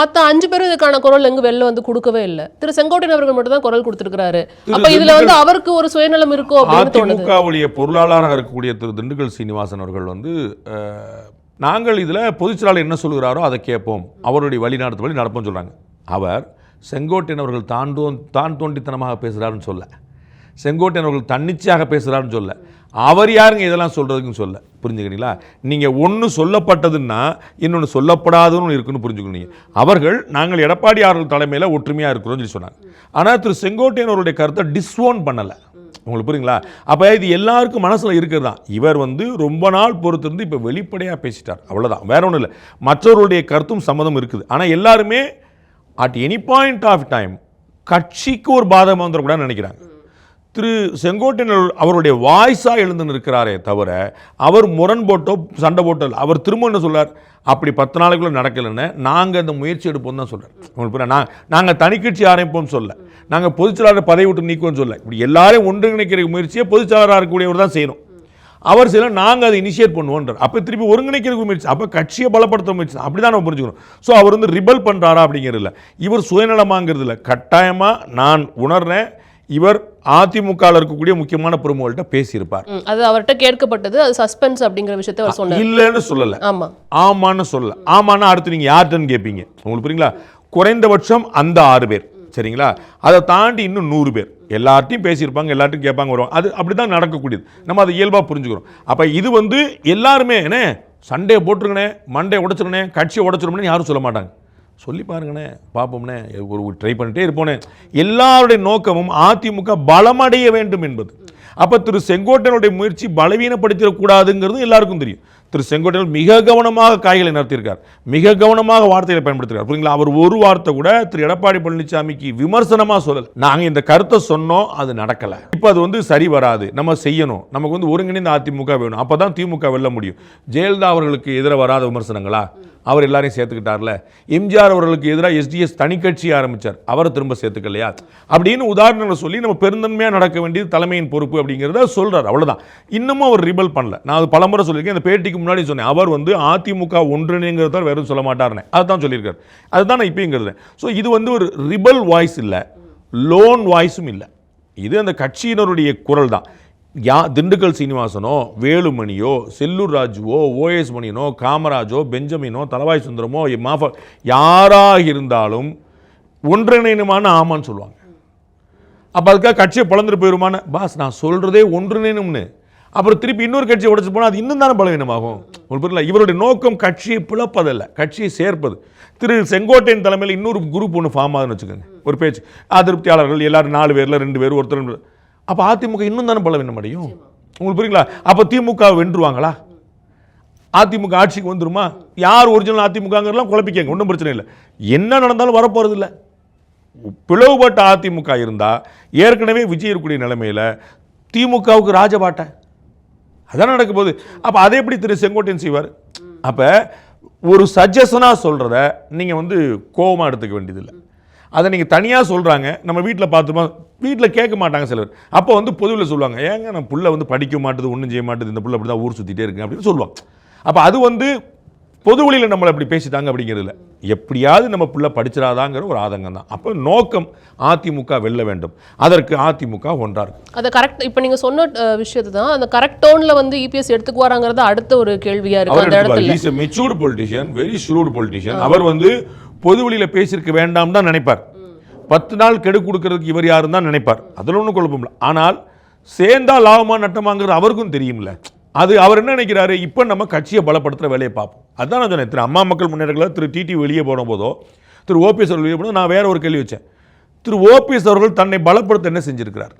S4: மற்ற அஞ்சு பேரும் இதுக்கான குரல் எங்க வெளில வந்து கொடுக்கவே இல்லை. திரு செங்கோட்டையன் அவர்கள் மட்டும் தான் குரல் கொடுத்திருக்காரு அப்ப இதுல வந்து அவருக்கு ஒரு சுயநலம் இருக்கோ அப்படின்னு தோணுது.
S5: அதிமுகவுடைய பொருளாளராக இருக்கக்கூடிய திரு திண்டுக்கல் சீனிவாசன் அவர்கள் வந்து நாங்கள் இதில் பொதுச்செயலாளர் என்ன சொல்கிறாரோ அதை கேட்போம். அவருடைய வழி வழி நடப்போம் சொல்கிறாங்க அவர் செங்கோட்டையன் அவர்கள் தான் தோன் தான் தோண்டித்தனமாக பேசுகிறாருன்னு சொல்ல. செங்கோட்டையன் அவர்கள் தன்னிச்சையாக பேசுகிறாருன்னு சொல்ல. அவர் யாருங்க இதெல்லாம் சொல்கிறதுக்குன்னு சொல்ல. புரிஞ்சுக்கிறீங்களா? நீங்கள் ஒன்று சொல்லப்பட்டதுன்னா இன்னொன்று சொல்லப்படாதுன்னு இருக்குன்னு புரிஞ்சுக்கணும் அவர்கள் நாங்கள் எடப்பாடி அவர்கள் தலைமையில் ஒற்றுமையாக இருக்கிறோம்னு சொல்லி சொன்னாங்க. ஆனால் திரு செங்கோட்டையன் அவருடைய கருத்தை டிஸ்வோன் பண்ணலை. உங்களுக்கு புரியுங்களா? அப்போ இது எல்லாருக்கும் மனசில் இருக்கிறது? தான் இவர் வந்து ரொம்ப நாள் பொறுத்திருந்து இப்போ வெளிப்படையாக பேசிட்டார். அவ்வளோதான் வேற ஒன்றும் இல்லை. மற்றவர்களுடைய கருத்தும் சம்மதம் இருக்குது. ஆனால் எல்லாருமே at any point of time கட்சிக்கு ஒரு பாதகம் வந்துடக்கூடாதுன்னு நினைக்கிறாங்க. திரு செங்கோட்டையன் அவருடைய வாய்ஸாக எழுந்து நிற்கிறாரே தவிர அவர் முரண் போட்டோ சண்டை போட்டோ இல்லை. அவர் திரும்ப என்ன சொல்கிறார் அப்படி பத்து நாளைக்குள்ளே நடக்கலைன்னு நாங்கள் இந்த முயற்சி எடுப்போம் தான் சொல்கிறார் உங்களுக்கு நான் நாங்கள் தனிக்கட்சி ஆரம்பிப்போம் சொல்ல நாங்கள் பொதுச்செயலாளர் பதவி விட்டு நீக்குவோம்னு சொல்ல இப்படி எல்லாரையும் ஒன்றிணைக்கிற முயற்சியை பொதுச்செயலாளராக இருக்கக்கூடியவர் தான் செய்யணும். அவர் சில நாங்கள் அதை இனிஷியேட் பண்ணுவோன்றார் அப்போ திருப்பி ஒருங்கிணைக்கிற முயற்சி அப்போ கட்சியை பலப்படுத்த முயற்சி அப்படி தான் நம்ம புரிஞ்சுக்கணும். ஸோ அவர் வந்து ரிபல் பண்ணுறாரா அப்படிங்கிறது இல்லை. இவர் சுயநலமாங்கிறது இல்லை. கட்டாயமாக நான் உணர்றேன் இவர் அதிமுகவில் இருக்கக்கூடிய முக்கியமான பிரமுகர்கள்ட்ட பேசியிருப்பார்.
S4: அது அவர்கிட்ட கேட்கப்பட்டது அது சஸ்பென்ஸ் அப்படிங்கிற விஷயத்தை அவர் சொன்னார்.
S5: இல்லைன்னு சொல்லலை.
S4: ஆமா.
S5: ஆமான்னு சொல்ல ஆமான்னா அடுத்து நீங்கள் யார்கிட்டன்னு கேட்பீங்க உங்களுக்கு புரியுங்களா? குறைந்தபட்சம் அந்த ஆறு பேர். சரிங்களா? அதை தாண்டி இன்னும் நூறு பேர். எல்லார்ட்டையும் பேசியிருப்பாங்க எல்லார்ட்டையும் கேட்பாங்க வருவாங்க. அது அப்படி தான் நடக்கக்கூடியது. நம்ம அதை இயல்பாக புரிஞ்சுக்கிறோம். அப்போ இது வந்து எல்லாருமே என்ன? சண்டையை போட்டுருங்கண்ணே மண்டையை உடச்சிருங்கண்ணே கட்சியை உடச்சிருமேன்னு யாரும் சொல்ல மாட்டாங்க. சொல்லி பாருங்கண்ணே பார்ப்போம்ண்ணே ஒரு ட்ரை பண்ணிட்டே இருப்போனே எல்லாருடைய நோக்கமும் அதிமுக பலமடைய வேண்டும் என்பது. அப்போ திரு செங்கோட்டையனுடைய முயற்சி பலவீனப்படுத்திடக்கூடாதுங்கிறது எல்லாருக்கும் தெரியும். திரு செங்கோட்டையன் மிக கவனமாக காய்களை நடத்தியிருக்கார். மிக கவனமாக வார்த்தைகளை பயன்படுத்திருக்கார் புரியுங்களா? அவர் ஒரு வார்த்தை கூட திரு எடப்பாடி பழனிசாமிக்கு விமர்சனமாக சொல்லல. நாங்கள் இந்த கருத்தை சொன்னோம் அது நடக்கலை. இப்போ அது வந்து சரி வராது. நம்ம செய்யணும். நமக்கு வந்து ஒருங்கிணைந்த அதிமுக வேணும். அப்போ தான் திமுக வெல்ல முடியும். ஜெயலலிதா அவர்களுக்கு எதிராக வராத விமர்சனங்களா? அவர் எல்லாரையும் சேர்த்துக்கிட்டார்ல. எம்ஜிஆர் அவர்களுக்கு எதிராக எஸ்டிஎஸ் தனி கட்சி ஆரம்பிச்சார். அவரை திரும்ப சேர்த்துக்கலையா? அப்படின்னு உதாரணங்களை சொல்லி நம்ம பெருந்தன்மையாக நடக்க வேண்டியது தலைமையின் பொறுப்பு அப்படிங்கிறத சொல்கிறார் அவ்வளோதான் இன்னமும் அவர் ரிபல் பண்ணல. நான் அது பலமுறை சொல்லியிருக்கேன். அந்த பேட்டிக்கு முன்னாடி சொன்னேன். அவர் வந்து அதிமுக ஒன்றிணைங்கிறத வெறும் சொல்ல மாட்டார்னே அதுதான் சொல்லியிருக்காரு. அதுதான் நான் இப்பயும் ஸோ இது வந்து ஒரு ரிபல் வாய்ஸ் இல்லை. லோன் வாய்ஸும் இல்லை. இது அந்த கட்சியினருடைய குரல் தான். யா திண்டுக்கல் சீனிவாசனோ வேலுமணியோ செல்லூர் ராஜுவோ ஓஎஸ் மணியனோ காமராஜோ பெஞ்சமினோ தலவாய் சுந்தரமோ மாஃபா யாராக இருந்தாலும் ஒன்றிணைனுமான ஆமான்னு சொல்லுவாங்க. அப்போ அதுக்காக கட்சியை பிளந்துட்டு போயிருமான பாஸ் நான் சொல்கிறதே ஒன்றிணைனும்னு அப்புறம் திருப்பி இன்னொரு கட்சியை உடச்சு போனால் அது இன்னும் தானே பலவீனமாகும்? ஒரு புரியல இவருடைய நோக்கம் கட்சியை பிளப்பதல்ல கட்சியை சேர்ப்பது. திரு செங்கோட்டையன் தலைமையில் இன்னொரு குரூப் ஒன்று ஃபார்ம் ஆகுதுன்னு வச்சுக்கோங்க. ஒரு பேச்சு. அதிருப்தியாளர்கள் எல்லாரும் நாலு பேரில் ரெண்டு பேர் ஒருத்தர் அப்போ அதிமுக இன்னும் தானே பலவீனம் அடையும் உங்களுக்கு புரியுங்களா? அப்போ திமுக வென்றுவாங்களா அதிமுக ஆட்சிக்கு வந்துருமா? யார் ஒரிஜினல் அதிமுகங்கிறலாம் குழப்பிக்கங்க ஒன்றும் பிரச்சனை இல்லை. என்ன நடந்தாலும் வரப்போகிறது இல்லை பிளவுபட்ட அதிமுக இருந்தால் ஏற்கனவே விஜய் இருக்கக்கூடிய நிலைமையில் திமுகவுக்கு ராஜபாட்டை. அதான் நடக்க போகுது. அப்போ அதை எப்படி திரு செங்கோட்டையன் செய்வார்? அப்போ ஒரு சஜஷனாக சொல்கிறத நீங்கள் வந்து கோபமாக எடுத்துக்க வேண்டியதில்லை. அதை நீங்கள் தனியாக சொல்கிறாங்க நம்ம வீட்டில் பார்த்துமா வீட்டில் கேட்க மாட்டாங்க சிலர். அப்போ வந்து பொதுவில் சொல்லுவாங்க ஏங்க நம்ம புள்ள வந்து படிக்க மாட்டுது ஒன்றும் செய்ய மாட்டுது இந்த புள்ள அப்படி தான் ஊர் சுற்றிட்டே இருக்கு அப்படின்னு சொல்லுவாங்க. அப்போ அது வந்து பொது வழியில் நம்மளை அப்படி பேசிட்டாங்க அப்படிங்கிறது இல்லை எப்படியாவது நம்ம புள்ள படிச்சிடாதாங்கிற ஒரு ஆதங்கம் தான். அப்போ நோக்கம் அதிமுக வெல்ல வேண்டும். அதற்கு அதிமுக ஒன்றா இருக்கு
S4: அதை கரெக்ட் இப்போ நீங்க சொன்ன விஷயத்தை தான் அந்த கரெக்ட் டோன்ல வந்து இபிஎஸ் எடுத்துக்குவாராங்கிறது அடுத்த ஒரு கேள்வியா இருக்கு. அந்த இடத்துல.
S5: Is matured politician very shrewd politician அவர் வந்து பொது வழியில் பேசியிருக்க வேண்டாம் தான் நினைப்பார். பத்து நாள் கெடு கொடுக்கறதுக்கு இவர் யாரும் தான் நினைப்பார். அதில் ஒன்றும் குழப்பம் இல்லை. ஆனால் சேர்ந்தா லாபமா நட்டமாங்கிறது அவருக்கும் தெரியும்ல. அது அவர் என்ன நினைக்கிறாரு? இப்போ நம்ம கட்சியை பலப்படுத்துகிற வேலையை பார்ப்போம். அதான் நான் சொன்னேன் திரு அம்மா மக்கள் முன்னேற்றத்தில் திரு டிடி வெளியே போன போதோ திரு ஓபிஎஸ் அவர்கள் வெளியே போனோம் நான் வேற ஒரு கேள்வி வச்சேன். திரு ஓபிஎஸ் அவர்கள் தன்னை பலப்படுத்த என்ன செஞ்சிருக்கிறார்?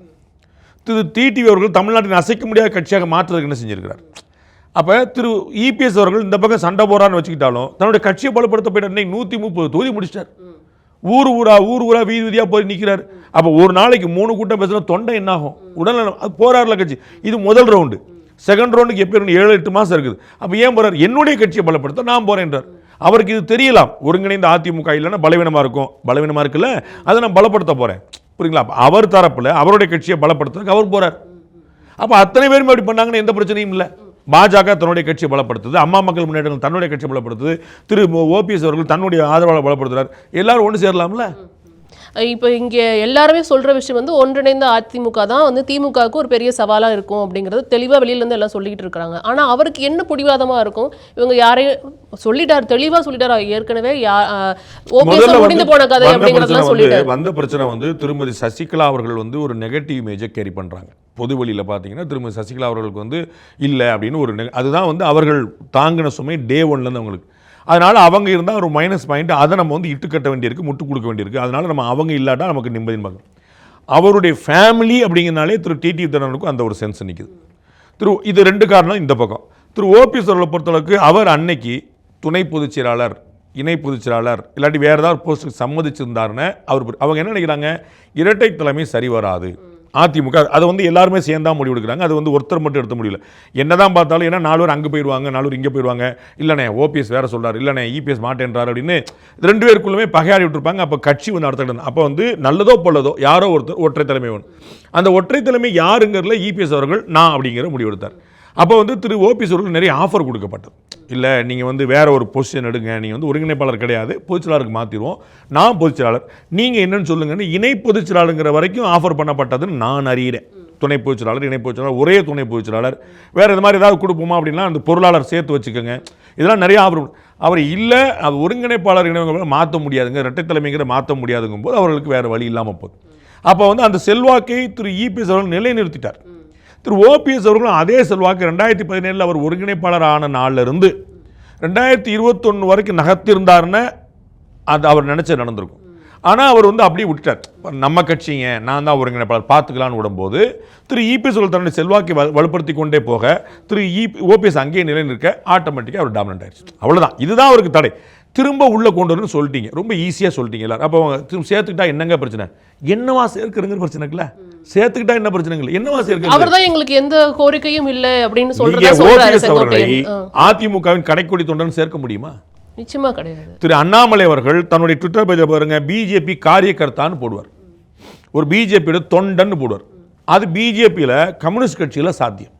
S5: திரு டிடிவி அவர்கள் தமிழ்நாட்டின் அசைக்க முடியாத கட்சியாக மாற்றுறதுக்கு என்ன செஞ்சிருக்கிறார்? அப்போ திரு இபிஎஸ் அவர்கள் இந்த பக்கம் சண்டை போகிறான்னு வச்சுக்கிட்டாலும் தன்னுடைய கட்சியை பலப்படுத்த போயிட்டு இன்னைக்கு நூற்றி முப்பது தொகுதி முடிச்சிட்டார். ஊர் ஊரா ஊர் ஊரா வீதி வீதியாக போய் நிற்கிறார் அப்போ ஒரு நாளைக்கு மூணு கூட்டம் பேசுனா தொண்டை என்ன ஆகும் உடல்நலம் அது போராடல கட்சி. இது முதல் ரவுண்டு செகண்ட் ரவுண்டுக்கு எப்போ ஏழு எட்டு மாதம் இருக்குது. அப்போ ஏன் போகிறார் என்னுடைய கட்சியை பலப்படுத்த நான் போகிறேன்றார் அவருக்கு இது தெரியலாம். ஒருங்கிணைந்த அதிமுக இல்லைன்னா பலவீனமாக இருக்கும். பலவீனமாக இருக்குல்ல? அதை நான் பலப்படுத்த போகிறேன் புரியுங்களா அவர் தரப்பில் அவருடைய கட்சியை பலப்படுத்துறதுக்கு அவர் போகிறார் அப்போ அத்தனை பேருமே அப்படி பண்ணாங்கன்னு எந்த பிரச்சனையும் இல்லை. பாஜக தன்னுடைய கட்சியை பலப்படுத்துது. அம்மா மக்கள் முன்னேற்றங்கள் தன்னுடைய கட்சியை பலப்படுத்துது. திரு ஓபிஎஸ் அவர்கள் தன்னுடைய ஆதரவாளர் பலப்படுத்துறார். எல்லாரும் ஒன்று சேரலாம்ல?
S4: இப்போ இங்கே எல்லாருமே சொல்கிற விஷயம் வந்து ஒன்றிணைந்த அதிமுக தான் வந்து திமுகவுக்கு ஒரு பெரிய சவாலாக இருக்கும் அப்படிங்கிறது தெளிவாக வெளியிலேருந்து எல்லாம் சொல்லிட்டு இருக்காங்க. ஆனால் அவருக்கு என்ன பிடிவாதமாக இருக்கும்? இவங்க யாரையும் சொல்லிட்டார் தெளிவாக சொல்லிட்டார். ஏற்கனவே ஓபிஎஸ் முடிந்து போன கதை
S5: வந்து-
S4: சொல்லிட்டார்.
S5: வந்த பிரச்சனை வந்து திருமதி சசிகலா அவர்கள் வந்து ஒரு நெகட்டிவ் இமேஜை கேரி பண்றாங்க. பொது வழியில் பார்த்தீங்கன்னா திருமதி சசிகலா அவர்களுக்கு வந்து இல்லை அப்படின்னு ஒரு அதுதான் வந்து அவர்கள் தாங்கின சுமை டே ஒன்லேருந்து அவங்களுக்கு. அதனால் அவங்க இருந்தால் ஒரு மைனஸ் பாயிண்ட் அதை நம்ம வந்து இட்டு கட்ட வேண்டியிருக்கு முட்டு கொடுக்க வேண்டியிருக்கு. அதனால நம்ம அவங்க இல்லாட்டா நமக்கு நிம்மதியின் பார்க்கணும் அவருடைய ஃபேமிலி அப்படிங்கிறனாலே திரு டிடி தனனுக்கும் அந்த ஒரு சென்ஸ் நிற்குது திரு இது ரெண்டு காரணம் இந்த பக்கம். திரு ஓபிஎஸ் அவர்களை பொறுத்தளவுக்கு அவர் அன்னைக்கு துணை பொதுச் செயலாளர் இணை பொதுச் செயலாளர் இல்லாட்டி வேறு ஏதாவது போஸ்ட்டுக்கு சம்மதிச்சிருந்தாருன்னு அவர் அவங்க என்ன நினைக்கிறாங்க? இரட்டை தலைமை சரி வராது அதிமுக அதை வந்து எல்லாருமே சேர்ந்தா முடிவு எடுக்கிறாங்க அது வந்து ஒருத்தர் மட்டும் எடுத்த முடியல. என்னதான் பார்த்தாலும் ஏன்னா நாலு பேர் அங்கே போயிடுவாங்க நாலு பேர் இங்கே போயிடுவாங்க. இல்லைண்ணே ஓபிஎஸ் வேறு சொல்கிறார் இல்லைண்ணே இபிஎஸ் மாட்டேன்றார் அப்படின்னு ரெண்டு பேருக்குள்ளுமே பகையாடி விட்டுருப்பாங்க. அப்போ கட்சி வந்து அடுத்த அப்போ வந்து நல்லதோ பொல்லதோ யாரோ ஒருத்தர் ஒற்றை தலைமை வேணும். அந்த ஒற்றை தலைமை யாருங்கிறதுல இபிஎஸ் அவர்கள் நான் அப்படிங்கிற முடிவு எடுத்தார் அப்போ வந்து திரு ஓபிஎஸ் அவர்களுக்கு நிறைய ஆஃபர் கொடுக்கப்பட்டது. இல்லை நீங்கள் வந்து வேறு ஒரு பொசிஷன் எடுங்க. நீங்கள் வந்து ஒருங்கிணைப்பாளர் கிடையாது. பொதுச்செயலாளருக்கு மாற்றிடுவோம் நான் பொதுச்செயலாளர். நீங்கள் என்னன்னு சொல்லுங்கன்னு இணை பொதுச்செயலாளருங்கிற வரைக்கும் ஆஃபர் பண்ணப்பட்டதுன்னு நான் அறிகிறேன் துணை பொதுச்செயலாளர் இணை பொதுச்செயலாளர் ஒரே துணை பொதுச்செயலாளர். வேறு இது மாதிரி ஏதாவது கொடுப்போமா அப்படின்னா அந்த பொருளாளர் சேர்த்து வச்சுக்கோங்க. இதெல்லாம் நிறைய ஆஃபர் அவர் இல்லை அது ஒருங்கிணைப்பாளர் இணைவங்க மாற்ற முடியாதுங்க. இரட்டை தலைமைங்கிற மாற்ற முடியாதுங்கும் போது அவர்களுக்கு வேறு வழி இல்லாமல் போகுது. அப்போ வந்து அந்த செல்வாக்கை திரு இபிஎஸ் அவர்கள் நிலைநிறுத்திட்டார். திரு ஓபிஎஸ் அவர்களும் அதே செல்வாக்கு ரெண்டாயிரத்தி பதினேழில் அவர் ஒருங்கிணைப்பாளர் ஆன இருந்து ரெண்டாயிரத்தி இருபத்தொன்று வரைக்கும் நகர்த்திருந்தாருன்னு அது அவர் நினச்சது நடந்திருக்கும். ஆனால் அவர் வந்து அப்படியே விட்டுட்டார். நம்ம கட்சிங்க நான் தான் ஒருங்கிணைப்பாளர் பார்த்துக்கலான்னு விடும்போது திரு இபிஎஸ் அவர்கள் தன்னுடைய செல்வாக்கை வலுப்படுத்தி கொண்டே போக திரு இ ஓபிஎஸ் அங்கேயே நிலை நிற்க ஆட்டோமேட்டிக்காக அவர் டாமினன்ட் ஆயிடுச்சு. அவ்வளோதான் இதுதான் அவருக்கு தடை. திரும்ப உள்ளே கொண்டு வரணும்னு சொல்லிட்டீங்க. ரொம்ப ஈஸியாக சொல்லிட்டீங்க எல்லாரும். அப்போ அவங்க திரும்ப சேர்த்துக்கிட்டா என்னங்க பிரச்சனை? என்னவா சேர்க்கிறங்கிற பிரச்சனை இருக்குல்ல சேர்த்துக்கிட்டா என்ன பிரச்சனை இல்லை என்னவா சேர்க்கிறது?
S4: அவர் தான் எங்களுக்கு எந்த கோரிக்கையும் இல்லை அப்படின்னு சொல்றாரு
S5: அதிமுகவின் கடைக்கொடி தொண்டன் சேர்க்க முடியுமா?
S4: நிச்சயமா கிடையாது.
S5: திரு அண்ணாமலை அவர்கள் தன்னுடைய ட்விட்டர் பேஜில் பாருங்க பிஜேபி காரியகர்த்தான்னு போடுவார். ஒரு பிஜேபியோட தொண்டன்னு போடுவார். அது பிஜேபியில் கம்யூனிஸ்ட் கட்சியில் சாத்தியம்.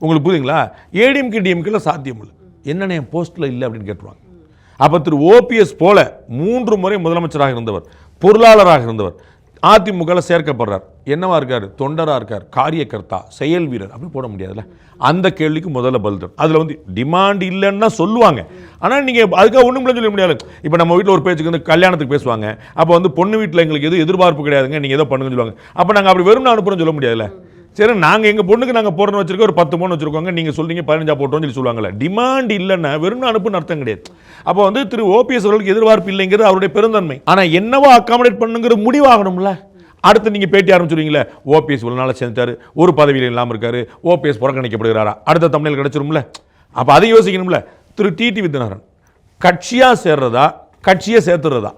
S5: உங்களுக்கு புரியுதுங்களா? ஏடிஎம்கே டிஎம்கேல சாத்தியம் இல்லை. என்னென்ன என் போஸ்ட்டில் இல்லை அப்படின்னு கேட்டுருவாங்க. அப்போ திரு ஓபிஎஸ் போல மூன்று முறை முதலமைச்சராக இருந்தவர் பொருளாளராக இருந்தவர் அதிமுகவில் சேர்க்கப்படுறார். என்னவா இருக்கார்? தொண்டராக இருக்கார். காரியகர்த்தா செயல் வீரர். அப்படி போட முடியாதுல்ல? அந்த கேள்விக்கு முதல்ல பதில் தரும். அதில் வந்து டிமாண்ட் இல்லைன்னா சொல்லுவாங்க. ஆனால் நீங்கள் அதுக்காக ஒன்றும் சொல்ல முடியாது. இப்போ நம்ம வீட்டில் ஒரு பேச்சுக்கு வந்து கல்யாணத்துக்கு பேசுவாங்க. அப்போ வந்து பொண்ணு வீட்டில் எங்களுக்கு எதுவும் எதிர்பார்ப்பு கிடையாதுங்க. நீங்கள் ஏதோ பண்ணுங்கன்னு சொல்லுவாங்க. அப்போ நாங்கள் அப்படி வெறும் அனுப்புறோம் சொல்ல முடியாதுல்ல? சரி நாங்கள் எங்கள் பொண்ணுக்கு நாங்கள் போடுறோன்னு வச்சிருக்கோம் ஒரு பத்து பொண்ணு வச்சிருக்கோங்க. நீங்கள் சொல்றீங்க பதினஞ்சா போட்டோம்னு சொல்லி சொல்லுவாங்கல்ல. டிமாண்ட் இல்லைன்னா வெறும் அனுப்புன்னு அர்த்தம் கிடையாது. அப்போ வந்து திரு ஓபிஎஸ் அவர்களுக்கு எதிர்பார்ப்பு இல்லைங்கிறது அவருடைய பெருந்தன்மை. ஆனால் என்னவோ அக்காமடேட் பண்ணுங்கிற முடிவாகணும்ல? அடுத்து நீங்கள் பேட்டி ஆரம்பிச்சுருவீங்களே ஓபிஎஸ் இவ்வளோ நாளாக சேர்ந்தாரு ஒரு பதவியில் இல்லாமல் இருக்காரு ஓபிஎஸ் புறக்கணிக்கப்படுகிறாரா? அடுத்த தமிழில் கிடச்சிரும்ல. அப்போ அதை யோசிக்கணும்ல. திரு டிடி வித்யநாதன் கட்சியாக சேர்றதா கட்சியை சேர்த்துறதா?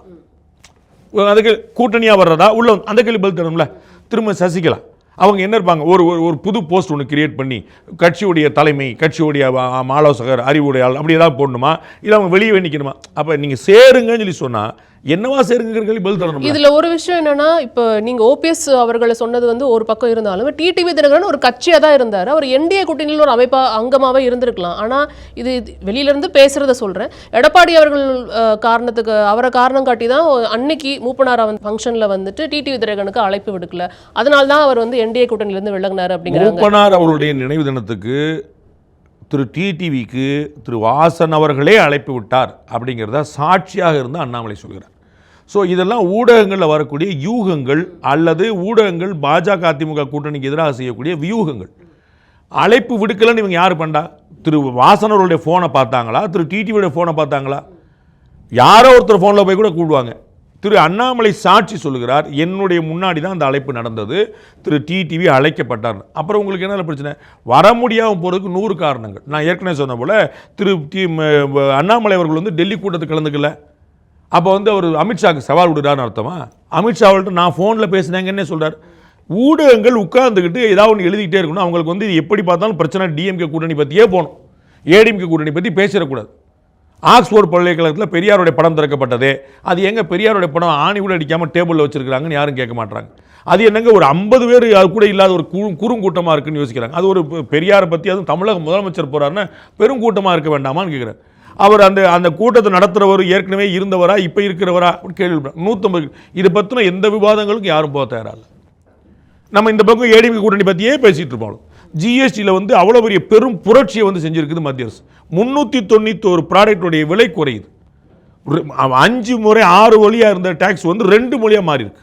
S5: அதுக்கு கூட்டணியாக வர்றதா? உள்ள அந்த கேள்வி பதில் தரணும்ல. திரும்ப சசிகலா அவங்க என்ன இருப்பாங்க? ஒரு ஒரு- ஒரு புது போஸ்ட் ஒன்று கிரியேட் பண்ணி கட்சியுடைய தலைமை கட்சியுடைய ஆலோசகர் அறிவுடையாள் அப்படி ஏதாவது போடணுமா? இல்லை அவங்க வெளியே நிற்கணுமா அப்போ நீங்கள் சேருங்கன்னு சொல்லி சொன்னால் என்னவா சேருங்கிற கேள்வி பதில் தரணும்
S4: இதுல ஒரு விஷயம் என்னன்னா இப்போ நீங்க ஓபிஎஸ் அவர்களை சொன்னது வந்து ஒரு பக்கம் இருந்தாலும் டிடிவி தினகரன் ஒரு கட்சியா தான் இருந்தாரு. அவர் என்டிஏ கூட்டணியில் ஒரு அமைப்பா அங்கமாவே இருந்திருக்கலாம். ஆனா இது வெளியில இருந்து பேசுறத சொல்றேன். எடப்பாடி அவர்கள் காரணத்துக்கு அவரை காரணம் காட்டி தான் அன்னைக்கு மூப்பனார் அவன் ஃபங்க்ஷன்ல வந்துட்டு டிடிவி தினகரனுக்கு அழைப்பு விடுக்கல. அதனால தான் அவர் வந்து என்டிஏ கூட்டணியில இருந்து விலகினாரு அப்படிங்கிறாங்க.
S5: மூப்பனார் அவருடைய நினைவு தினத்துக்கு திரு டிடிவிக்கு திரு வாசன் அவர்களே அழைப்பு விட்டார் அப்படிங்கிறத சாட்சியாக இருந்து அண்ணாமலை சொல்கிறார். ஸோ இதெல்லாம் ஊடகங்களில் வரக்கூடிய யூகங்கள் அல்லது ஊடகங்கள் பாஜக அதிமுக கூட்டணிக்கு எதிராக செய்யக்கூடிய வியூகங்கள். அழைப்பு விடுக்கலன்னு இவங்க யார் பண்ணா திரு வாசனவர்களுடைய ஃபோனை பார்த்தாங்களா? திரு டிடிவியோட ஃபோனை பார்த்தாங்களா? யாரோ ஒருத்தர் ஃபோனில் போய் கூட கூடுவாங்க திரு அண்ணாமலை சாட்சி சொல்லுகிறார். என்னுடைய முன்னாடி தான் அந்த அழைப்பு நடந்தது. திரு டிடிவி அழைக்கப்பட்டார். அப்புறம் உங்களுக்கு என்ன பிரச்சனை? வர முடியாமல் போகிறதுக்கு நூறு காரணங்கள். நான் ஏற்கனவே சொன்ன போல் திரு டி அண்ணாமலை அவர்கள் வந்து டெல்லி கூட்டத்தில் கலந்துக்கல. அப்போ வந்து அவர் அமித்ஷாக்கு சவால் விடுறாருன்னு அர்த்தமா? அமித்ஷா அவர்கிட்ட நான் ஃபோனில் பேசினாங்கன்னே சொல்கிறார் ஊடகங்கள் உட்கார்ந்துக்கிட்டு ஏதாவது ஒன்று எழுதிக்கிட்டே இருக்கணும். அவங்களுக்கு வந்து இது எப்படி பார்த்தாலும் பிரச்சனை டிஎம்கே கூட்டணி பற்றியே போகணும். ஏடிஎம்கே கூட்டணி பற்றி பேசிடக்கூடாது. ஆக்ஸ்போர்ட் பல்கலைக்கழகத்தில் பெரியாருடைய படம் திறக்கப்பட்டது. அது எங்கே பெரியாருடைய படம் ஆணி கூட அடிக்காமல் டேபிளில் வச்சுருக்கிறாங்கன்னு யாரும் கேட்க மாட்டாங்க அது என்னங்க ஒரு ஐம்பது பேர் அது கூட இல்லாத ஒரு குறு குறுங்கூட்டமாக இருக்குன்னு யோசிக்கிறாங்க. அது ஒரு பெரியாரை பற்றி அதுவும் தமிழக முதலமைச்சர் போறாருன்னா பெருங்கூட்டமாக இருக்க வேண்டாமான்னு கேட்குறேன் அவர் அந்த அந்த கூட்டத்தை நடத்துகிறவர் ஏற்கனவே இருந்தவரா இப்போ இருக்கிறவரா? கேள்வி நூற்றம்பது இதை பற்றின எந்த விவாதங்களுக்கும் யாரும் போக தயாராக நம்ம இந்த பக்கம் ஏடிஎம்கே கூட்டணி பற்றியே பேசிகிட்டு இருப்போம். ஜிஎஸ்டியில் வந்து அவ்வளோ பெரிய பெரும் புரட்சியை வந்து செஞ்சுருக்குது மத்திய அரசு. முந்நூற்றி தொண்ணூத்தோரு ப்ராடக்டுடைய விலை குறையுது. அஞ்சு முறை ஆறு வழியாக இருந்த டேக்ஸ் வந்து ரெண்டு மொழியாக மாறியிருக்கு.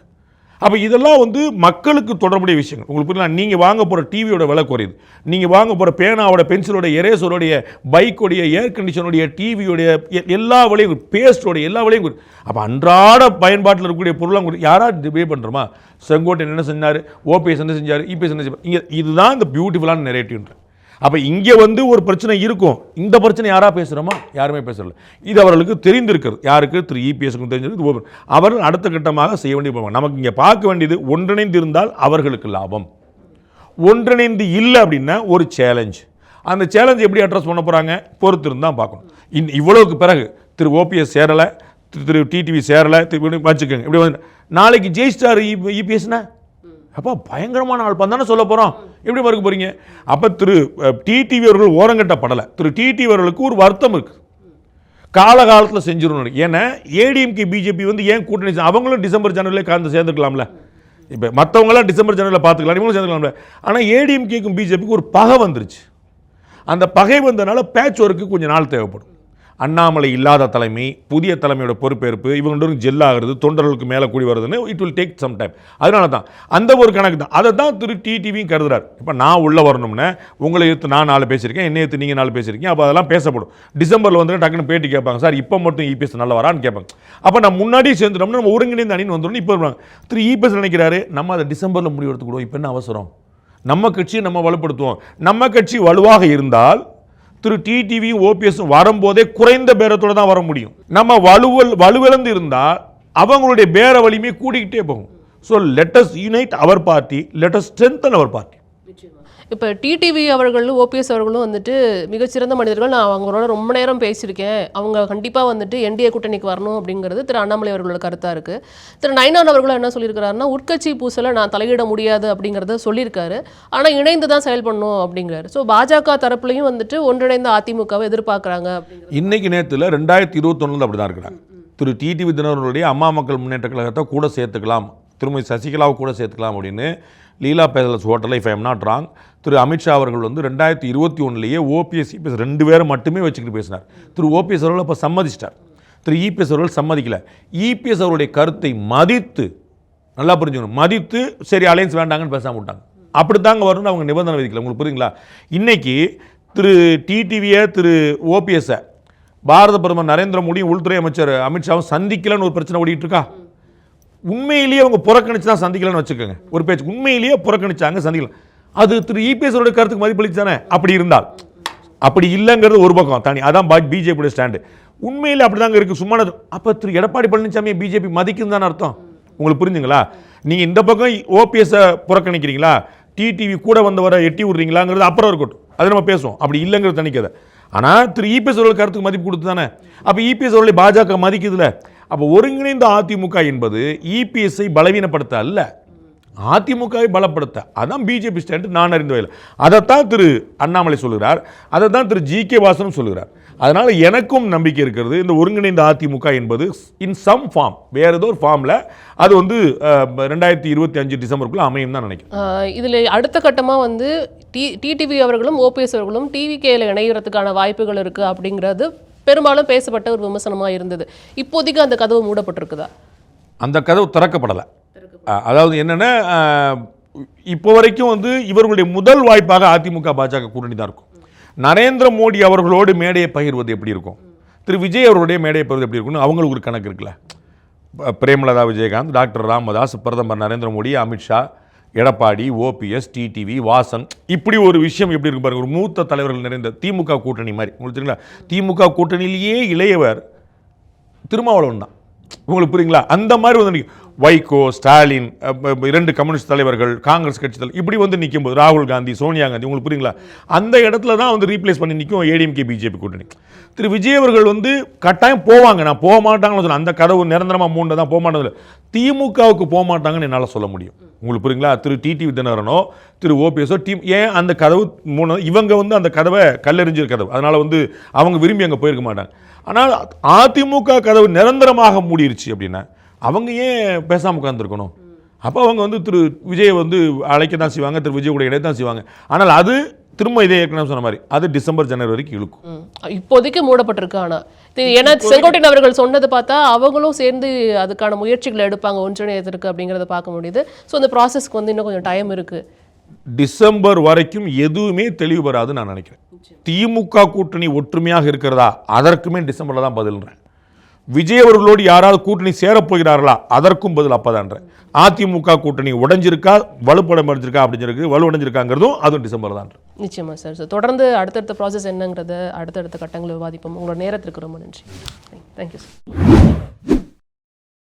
S5: அப்போ இதெல்லாம் வந்து மக்களுக்கு தொடர்புடைய விஷயங்கள். உங்களுக்கு புரியல நீங்கள் வாங்க போகிற டிவியோட விலை குறையுது. நீங்கள் வாங்க போகிற பேனாவோட பென்சிலோட எரேசரோடைய பைக்கோடைய ஏர் கண்டிஷனுடைய டிவியோடைய எல்லா விலையும் பேஸ்டோடைய எல்லா விலையும் அப்போ அன்றாட பயன்பாட்டில் இருக்கக்கூடிய பொருளாக குறையுது. டிபே பண்ணுறோமா செங்கோட்டை என்ன செஞ்சார்? ஓபிஎஸ் என்ன செஞ்சார்? இபிஎஸ் என்ன செஞ்சார்? இங்கே இதுதான் இந்த பியூட்டிஃபுல்லான நெரேட்டிவ்ன்ற அப்போ இங்கே வந்து ஒரு பிரச்சனை இருக்கும். இந்த பிரச்சனை யாரா பேசுகிறோமா யாருமே பேசல. இது அவர்களுக்கு தெரிந்திருக்கிறது. யாருக்கு? திரு இபிஎஸ்க்கும் தெரிஞ்சிருக்கு. அவர்கள் அடுத்த கட்டமாக செய்ய வேண்டிய போவாங்க நமக்கு இங்கே பார்க்க வேண்டியது ஒன்றிணைந்து இருந்தால் அவர்களுக்கு லாபம். ஒன்றிணைந்து இல்லை அப்படின்னா ஒரு சேலஞ்ச் அந்த சேலஞ்ச் எப்படி அட்ரஸ் பண்ண போகிறாங்க பொறுத்து இருந்தால் பார்க்கணும். இன் இவ்வளவுக்கு பிறகு திரு ஓபிஎஸ் சேரலை திரு திரு டிடிவி சேரலை திரு வச்சுக்கோங்க. இப்படி வந்து நாளைக்கு ஜெயிஸ்டார் இபிஎஸ்னா அப்போ பயங்கரமான ஆள் தானே சொல்ல போகிறோம் எப்படி மறுக்க போகிறீங்க அப்போ திரு டிடிவி அவர்கள் ஓரங்கட்டப்படலை. திரு டிடிவி அவர்களுக்கு ஒரு வருத்தம் இருக்குது காலகாலத்தில் செஞ்சிடணும் ஏன்னா ஏடிஎம்கே பிஜேபி வந்து ஏன் கூட்டணி அவங்களும் டிசம்பர் ஜனவரியில் கலந்து சேர்ந்துக்கலாம்ல இப்போ மற்றவங்களாம் டிசம்பர் ஜனவரியில் பார்த்துக்கலாம் இவங்களும் சேர்ந்துக்கலாம்ல. ஆனால் ஏடிஎம்கேக்கும் பிஜேபிக்கு ஒரு பகை வந்துருச்சு. அந்த பகை வந்தனால பேட்ச் ஒர்க்கு கொஞ்சம் நாள் தேவைப்படும். அண்ணாமலை இல்லாத தலைமை புதிய தலைமையோட பொறுப்பேற்பு இவங்களும் ஜெல்லாகிறது தொண்டர்களுக்கு மேலே கூடி வருதுன்னு it will take some time அதனால தான் அந்த ஒரு கணக்கு தான். அதை தான் திரு டிடிவியும் கருதுறாரு. இப்போ நான் உள்ளே வரணும்னா உங்களை எடுத்து நான் நாலு பேசியிருக்கேன் என்னை எடுத்து நீங்கள் நாலு பேசியிருக்கீங்க அப்போ அதெல்லாம் பேசப்படும். டிசம்பரில் வந்து டக்குன்னு பேட்டி கேட்பாங்க. சார் இப்போ மட்டும் இபிஎஸ் நல்ல வரான்னு கேட்பாங்க. அப்போ நம்ம முன்னாடியே சேர்ந்துட்டோம்னா நம்ம ஒருங்கிணைந்த அணின்னு வந்துடும் இப்போ வருவாங்க. திரு இபிஎஸ் நினைக்கிறாரு நம்ம அதை டிசம்பரில் முடிவு எடுத்துக்கிடுவோம் இப்போ என்ன அவசரம்? நம்ம கட்சியை நம்ம வலுப்படுத்துவோம். நம்ம கட்சி வலுவாக இருந்தால் திரு டிடிவியும் ஓபிஎஸும் வரும்போதே குறைந்த பேரத்தோட தான் வர முடியும். நம்ம வலுவல் வலுவிழந்து இருந்தால் அவங்களுடைய பேர வலிமை கூடிக்கிட்டே போகும். So let's unite our party let's strengthen our party
S4: இப்போ டிடிவி அவர்களும் ஓபிஎஸ் அவர்களும் வந்துட்டு மிகச்சிறந்த மனிதர்கள். நான் அவங்களோட ரொம்ப நேரம் பேசியிருக்கேன். அவங்க கண்டிப்பாக வந்துட்டு என்டிஏ கூட்டணிக்கு வரணும் அப்படிங்கிறது திரு அண்ணாமலை அவர்களோட கருத்தாக இருக்குது திரு நயனான் அவர்களும் என்ன சொல்லியிருக்கிறாருன்னா உட்கட்சி பூசலை நான் தலையிட முடியாது அப்படிங்கிறத சொல்லியிருக்காரு. ஆனால் இணைந்து தான் செயல்படணும் அப்படிங்கிறாரு. ஸோ பாஜக தரப்புலையும் வந்துட்டு ஒன்றிணைந்த அதிமுகவை எதிர்பார்க்குறாங்க
S5: இன்னைக்கு நேரத்தில் ரெண்டாயிரத்தி இருபத்தொன்னில் அப்படி தான் இருக்கிறாங்க. திரு டிடிவி தினவர்களுடைய அம்மா மக்கள் முன்னேற்ற கழகத்தை கூட சேர்த்துக்கலாம். திருமதி சசிகலாவை கூட சேர்த்துக்கலாம் அப்படின்னு லீலா பேலஸ் ஹோட்டலை if I'm not wrong Thiru Amit Shah அவர்கள் வந்து ரெண்டாயிரத்தி இருபத்தி ஒன்றுலேயே ஓபிஎஸ் இபிஎஸ் ரெண்டு பேரும் மட்டுமே வச்சுக்கிட்டு பேசினார். திரு ஓபிஎஸ் அவர்கள் அப்போ சம்மதிச்சிட்டார். திரு இபிஎஸ் அவர்கள் சம்மதிக்கல. இபிஎஸ் அவருடைய கருத்தை மதித்து நல்லா புரிஞ்சுக்கணும் மதித்து சரி அலையன்ஸ் வேண்டாங்கன்னு பேசாம விட்டாங்க. அப்படி தாங்க வரும்னு அவங்க நிபந்தனை விதிக்கல. உங்களுக்கு புரியுங்களா இன்னைக்கு திரு டிடிவியை திரு ஓபிஎஸ்ஸை பாரத பிரதமர் நரேந்திர மோடி உள்துறை அமைச்சர் அமித்ஷாவும் சந்திக்கலன்னு ஒரு பிரச்சனை ஓடிட்டு இருக்கா? உண்மையிலேயே அவங்க புறக்கணிச்சு தான் சந்திக்கலன்னு வச்சுக்கோங்க. ஒரு பேச்சு உண்மையிலேயே புறக்கணிச்சாங்க சந்திக்கலாம் அது திரு இபிஎஸ் கருத்துக்கு மதிப்பளிச்சு தானே? அப்படி இருந்தால். அப்படி இல்லைங்கிறது ஒரு பக்கம். தனி அதான் பிஜேபியோட ஸ்டாண்டு உண்மையில் அப்படி தாங்க இருக்குது சும்மா அப்போ திரு எடப்பாடி பழனிசாமியை பிஜேபி மதிக்கும் தானே அர்த்தம்? உங்களுக்கு புரிஞ்சுங்களா? நீங்கள் இந்த பக்கம் ஓபிஎஸ்ஸை புறக்கணிக்கிறீங்களா? டிடிவி கூட வந்தவரை எட்டி விடுறீங்களாங்கிறது அப்புறம் இருக்கட்டும் அது நம்ம பேசுவோம். அப்படி இல்லைங்கிறது தனிக்கதை ஆனால் திரு இபிஎஸ் அவர்கள் கருத்துக்கு மதிப்பு கொடுத்து தானே? அப்போ இபிஎஸ் அவர்களை பாஜக மதிக்குதுல. அப்போ ஒருங்கிணைந்த அதிமுக என்பது இபிஎஸ்ஐ பலவீனப்படுத்த அல்ல அதிமுகவை பலப்படுத்த. அதான் பிஜேபி ஸ்டாண்ட் நான் அறிந்த வகையில். அதைத்தான் திரு அண்ணாமலை சொல்கிறார் அதை தான் திரு ஜி கே வாசனும் சொல்கிறார் அதனால் எனக்கும் நம்பிக்கை இருக்கிறது. இந்த ஒருங்கிணைந்த அதிமுக என்பது இன் சம் ஃபார்ம் வேறு ஏதோ ஒரு ஃபார்மில் அது வந்து ரெண்டாயிரத்தி இருபத்தி அஞ்சு டிசம்பருக்குள்ளே அமையும் தான் நினைக்கிறேன்.
S4: இதுல அடுத்த கட்டமா வந்து டி டிடிவி அவர்களும் ஓபிஎஸ் அவர்களும் டிவிகேல இணையறதுக்கான வாய்ப்புகள் இருக்கு அப்படிங்கிறது பெரும்பாலும் பேசப்பட்ட ஒரு விமர்சனமா இருந்தது. இப்போதைக்கு அந்த கதவு மூடப்பட்டிருக்குதா?
S5: அந்த கதவு திறக்கப்படலை. அதாவது என்னென்னா இப்போ வரைக்கும் வந்து இவர்களுடைய முதல் வாய்ப்பாக அதிமுக பாஜக கூட்டணி தான் இருக்கும். நரேந்திர மோடி அவர்களோடு மேடையை பகிர்வது எப்படி இருக்கும்? திரு விஜய் அவர்களுடைய மேடையை பகிர்வது எப்படி இருக்கும்னு அவங்களுக்கு ஒரு கணக்கு இருக்குல்ல. ப- பிரேமலதா விஜயகாந்த் டாக்டர் ராமதாஸ் பிரதமர் நரேந்திர மோடி அமித்ஷா எடப்பாடி ஓபிஎஸ் டிடிவி வாசன். இப்படி ஒரு விஷயம் எப்படி இருக்கும் பாருங்க ஒரு மூத்த தலைவர்கள் நிறைந்த திமுக கூட்டணி மாதிரி. உங்களுக்கு தெரியுங்களா? திமுக கூட்டணியிலேயே இளையவர் திருமாவளவன் தான். உங்களுக்கு புரியுங்களா? அந்த மாதிரி வந்து வைகோ ஸ்டாலின் இரண்டு கம்யூனிஸ்ட் தலைவர்கள் காங்கிரஸ் கட்சி தலைவர் இப்படி வந்து நிக்கும்போது ராகுல் காந்தி சோனியா காந்தி உங்களுக்கு புரியுங்களா? அந்த இடத்துல தான் வந்து ரீப்ளேஸ் பண்ணி நிற்கும் ஏடிஎம்கே பிஜேபி கூட்டணி. திரு விஜய் அவர்கள் வந்து கட்டாயம் போவாங்க. நான் போக மாட்டாங்கன்னு சொன்னேன் அந்த கதவு நிரந்தரமாக மூணு தான் போக மாட்டதில்ல திமுகவுக்கு போக மாட்டாங்கன்னு என்னால் சொல்ல முடியும். உங்களுக்கு புரியுங்களா? திரு டிடி வித்யநாதனோ திரு ஓபிஎஸோ டீம் ஏன் அந்த கதவு மூணு இவங்க வந்து அந்த கதவை கல்லெறிஞ்சிற கதவு. அதனால் வந்து அவங்க விரும்பி அங்கே போயிருக்க மாட்டாங்க. ஆனால் அதிமுக கதவு நிரந்தரமாக மூடிருச்சு அப்படின்னா அவங்க ஏன் பேசாமல் உட்காந்துருக்கணும் அப்போ அவங்க வந்து திரு விஜயை வந்து அழைக்க தான் செய்வாங்க திரு விஜய் கூட இணைய தான் செய்வாங்க. ஆனால் அது திரும்ப இதே ஏற்கனவே சொன்ன மாதிரி அது டிசம்பர் ஜனவரி வரைக்கும் இழுக்கும்.
S4: இப்போதைக்கு மூடப்பட்டிருக்கு ஆனா. இது ஏன்னா செங்கோட்டையன் அவர்கள் சொன்னது பார்த்தா அவங்களும் சேர்ந்து அதுக்கான முயற்சிகளை எடுப்பாங்க ஒன்றிணையத்திற்கு அப்படிங்கிறத பார்க்க முடியுது. ஸோ அந்த ப்ராசஸ்க்கு வந்து இன்னும் கொஞ்சம் டைம் இருக்கு.
S5: டிசம்பர் வரைக்கும் எதுவுமே தெளிவு வராதுன்னு நான் நினைக்கிறேன். திமுக கூட்டணி ஒற்றுமையாக இருக்கிறதா? அதற்குமே டிசம்பரில் தான் பதில்ன்றேன். விஜய் அவர்களோடு யாராவது கூட்டணி சேரப்போகிறார்களா அதற்கும் பதில் அப்பதான்றேன் அதிமுக கூட்டணி உடைஞ்சிருக்கா? வலுப்படம் அடைஞ்சிருக்கா? அப்படின்னு இருக்கு. வலுவடைஞ்சிருக்காங்கிறதும் அதுவும் டிசம்பர் தான்
S4: நிச்சயமா சார் ஸோ தொடர்ந்து அடுத்தடுத்த ப்ராசஸ் என்னங்கிறத அடுத்தடுத்த கட்டங்களை விவாதிப்போம். உங்களோட நேரத்திற்கு ரொம்ப நன்றி. Thank you sir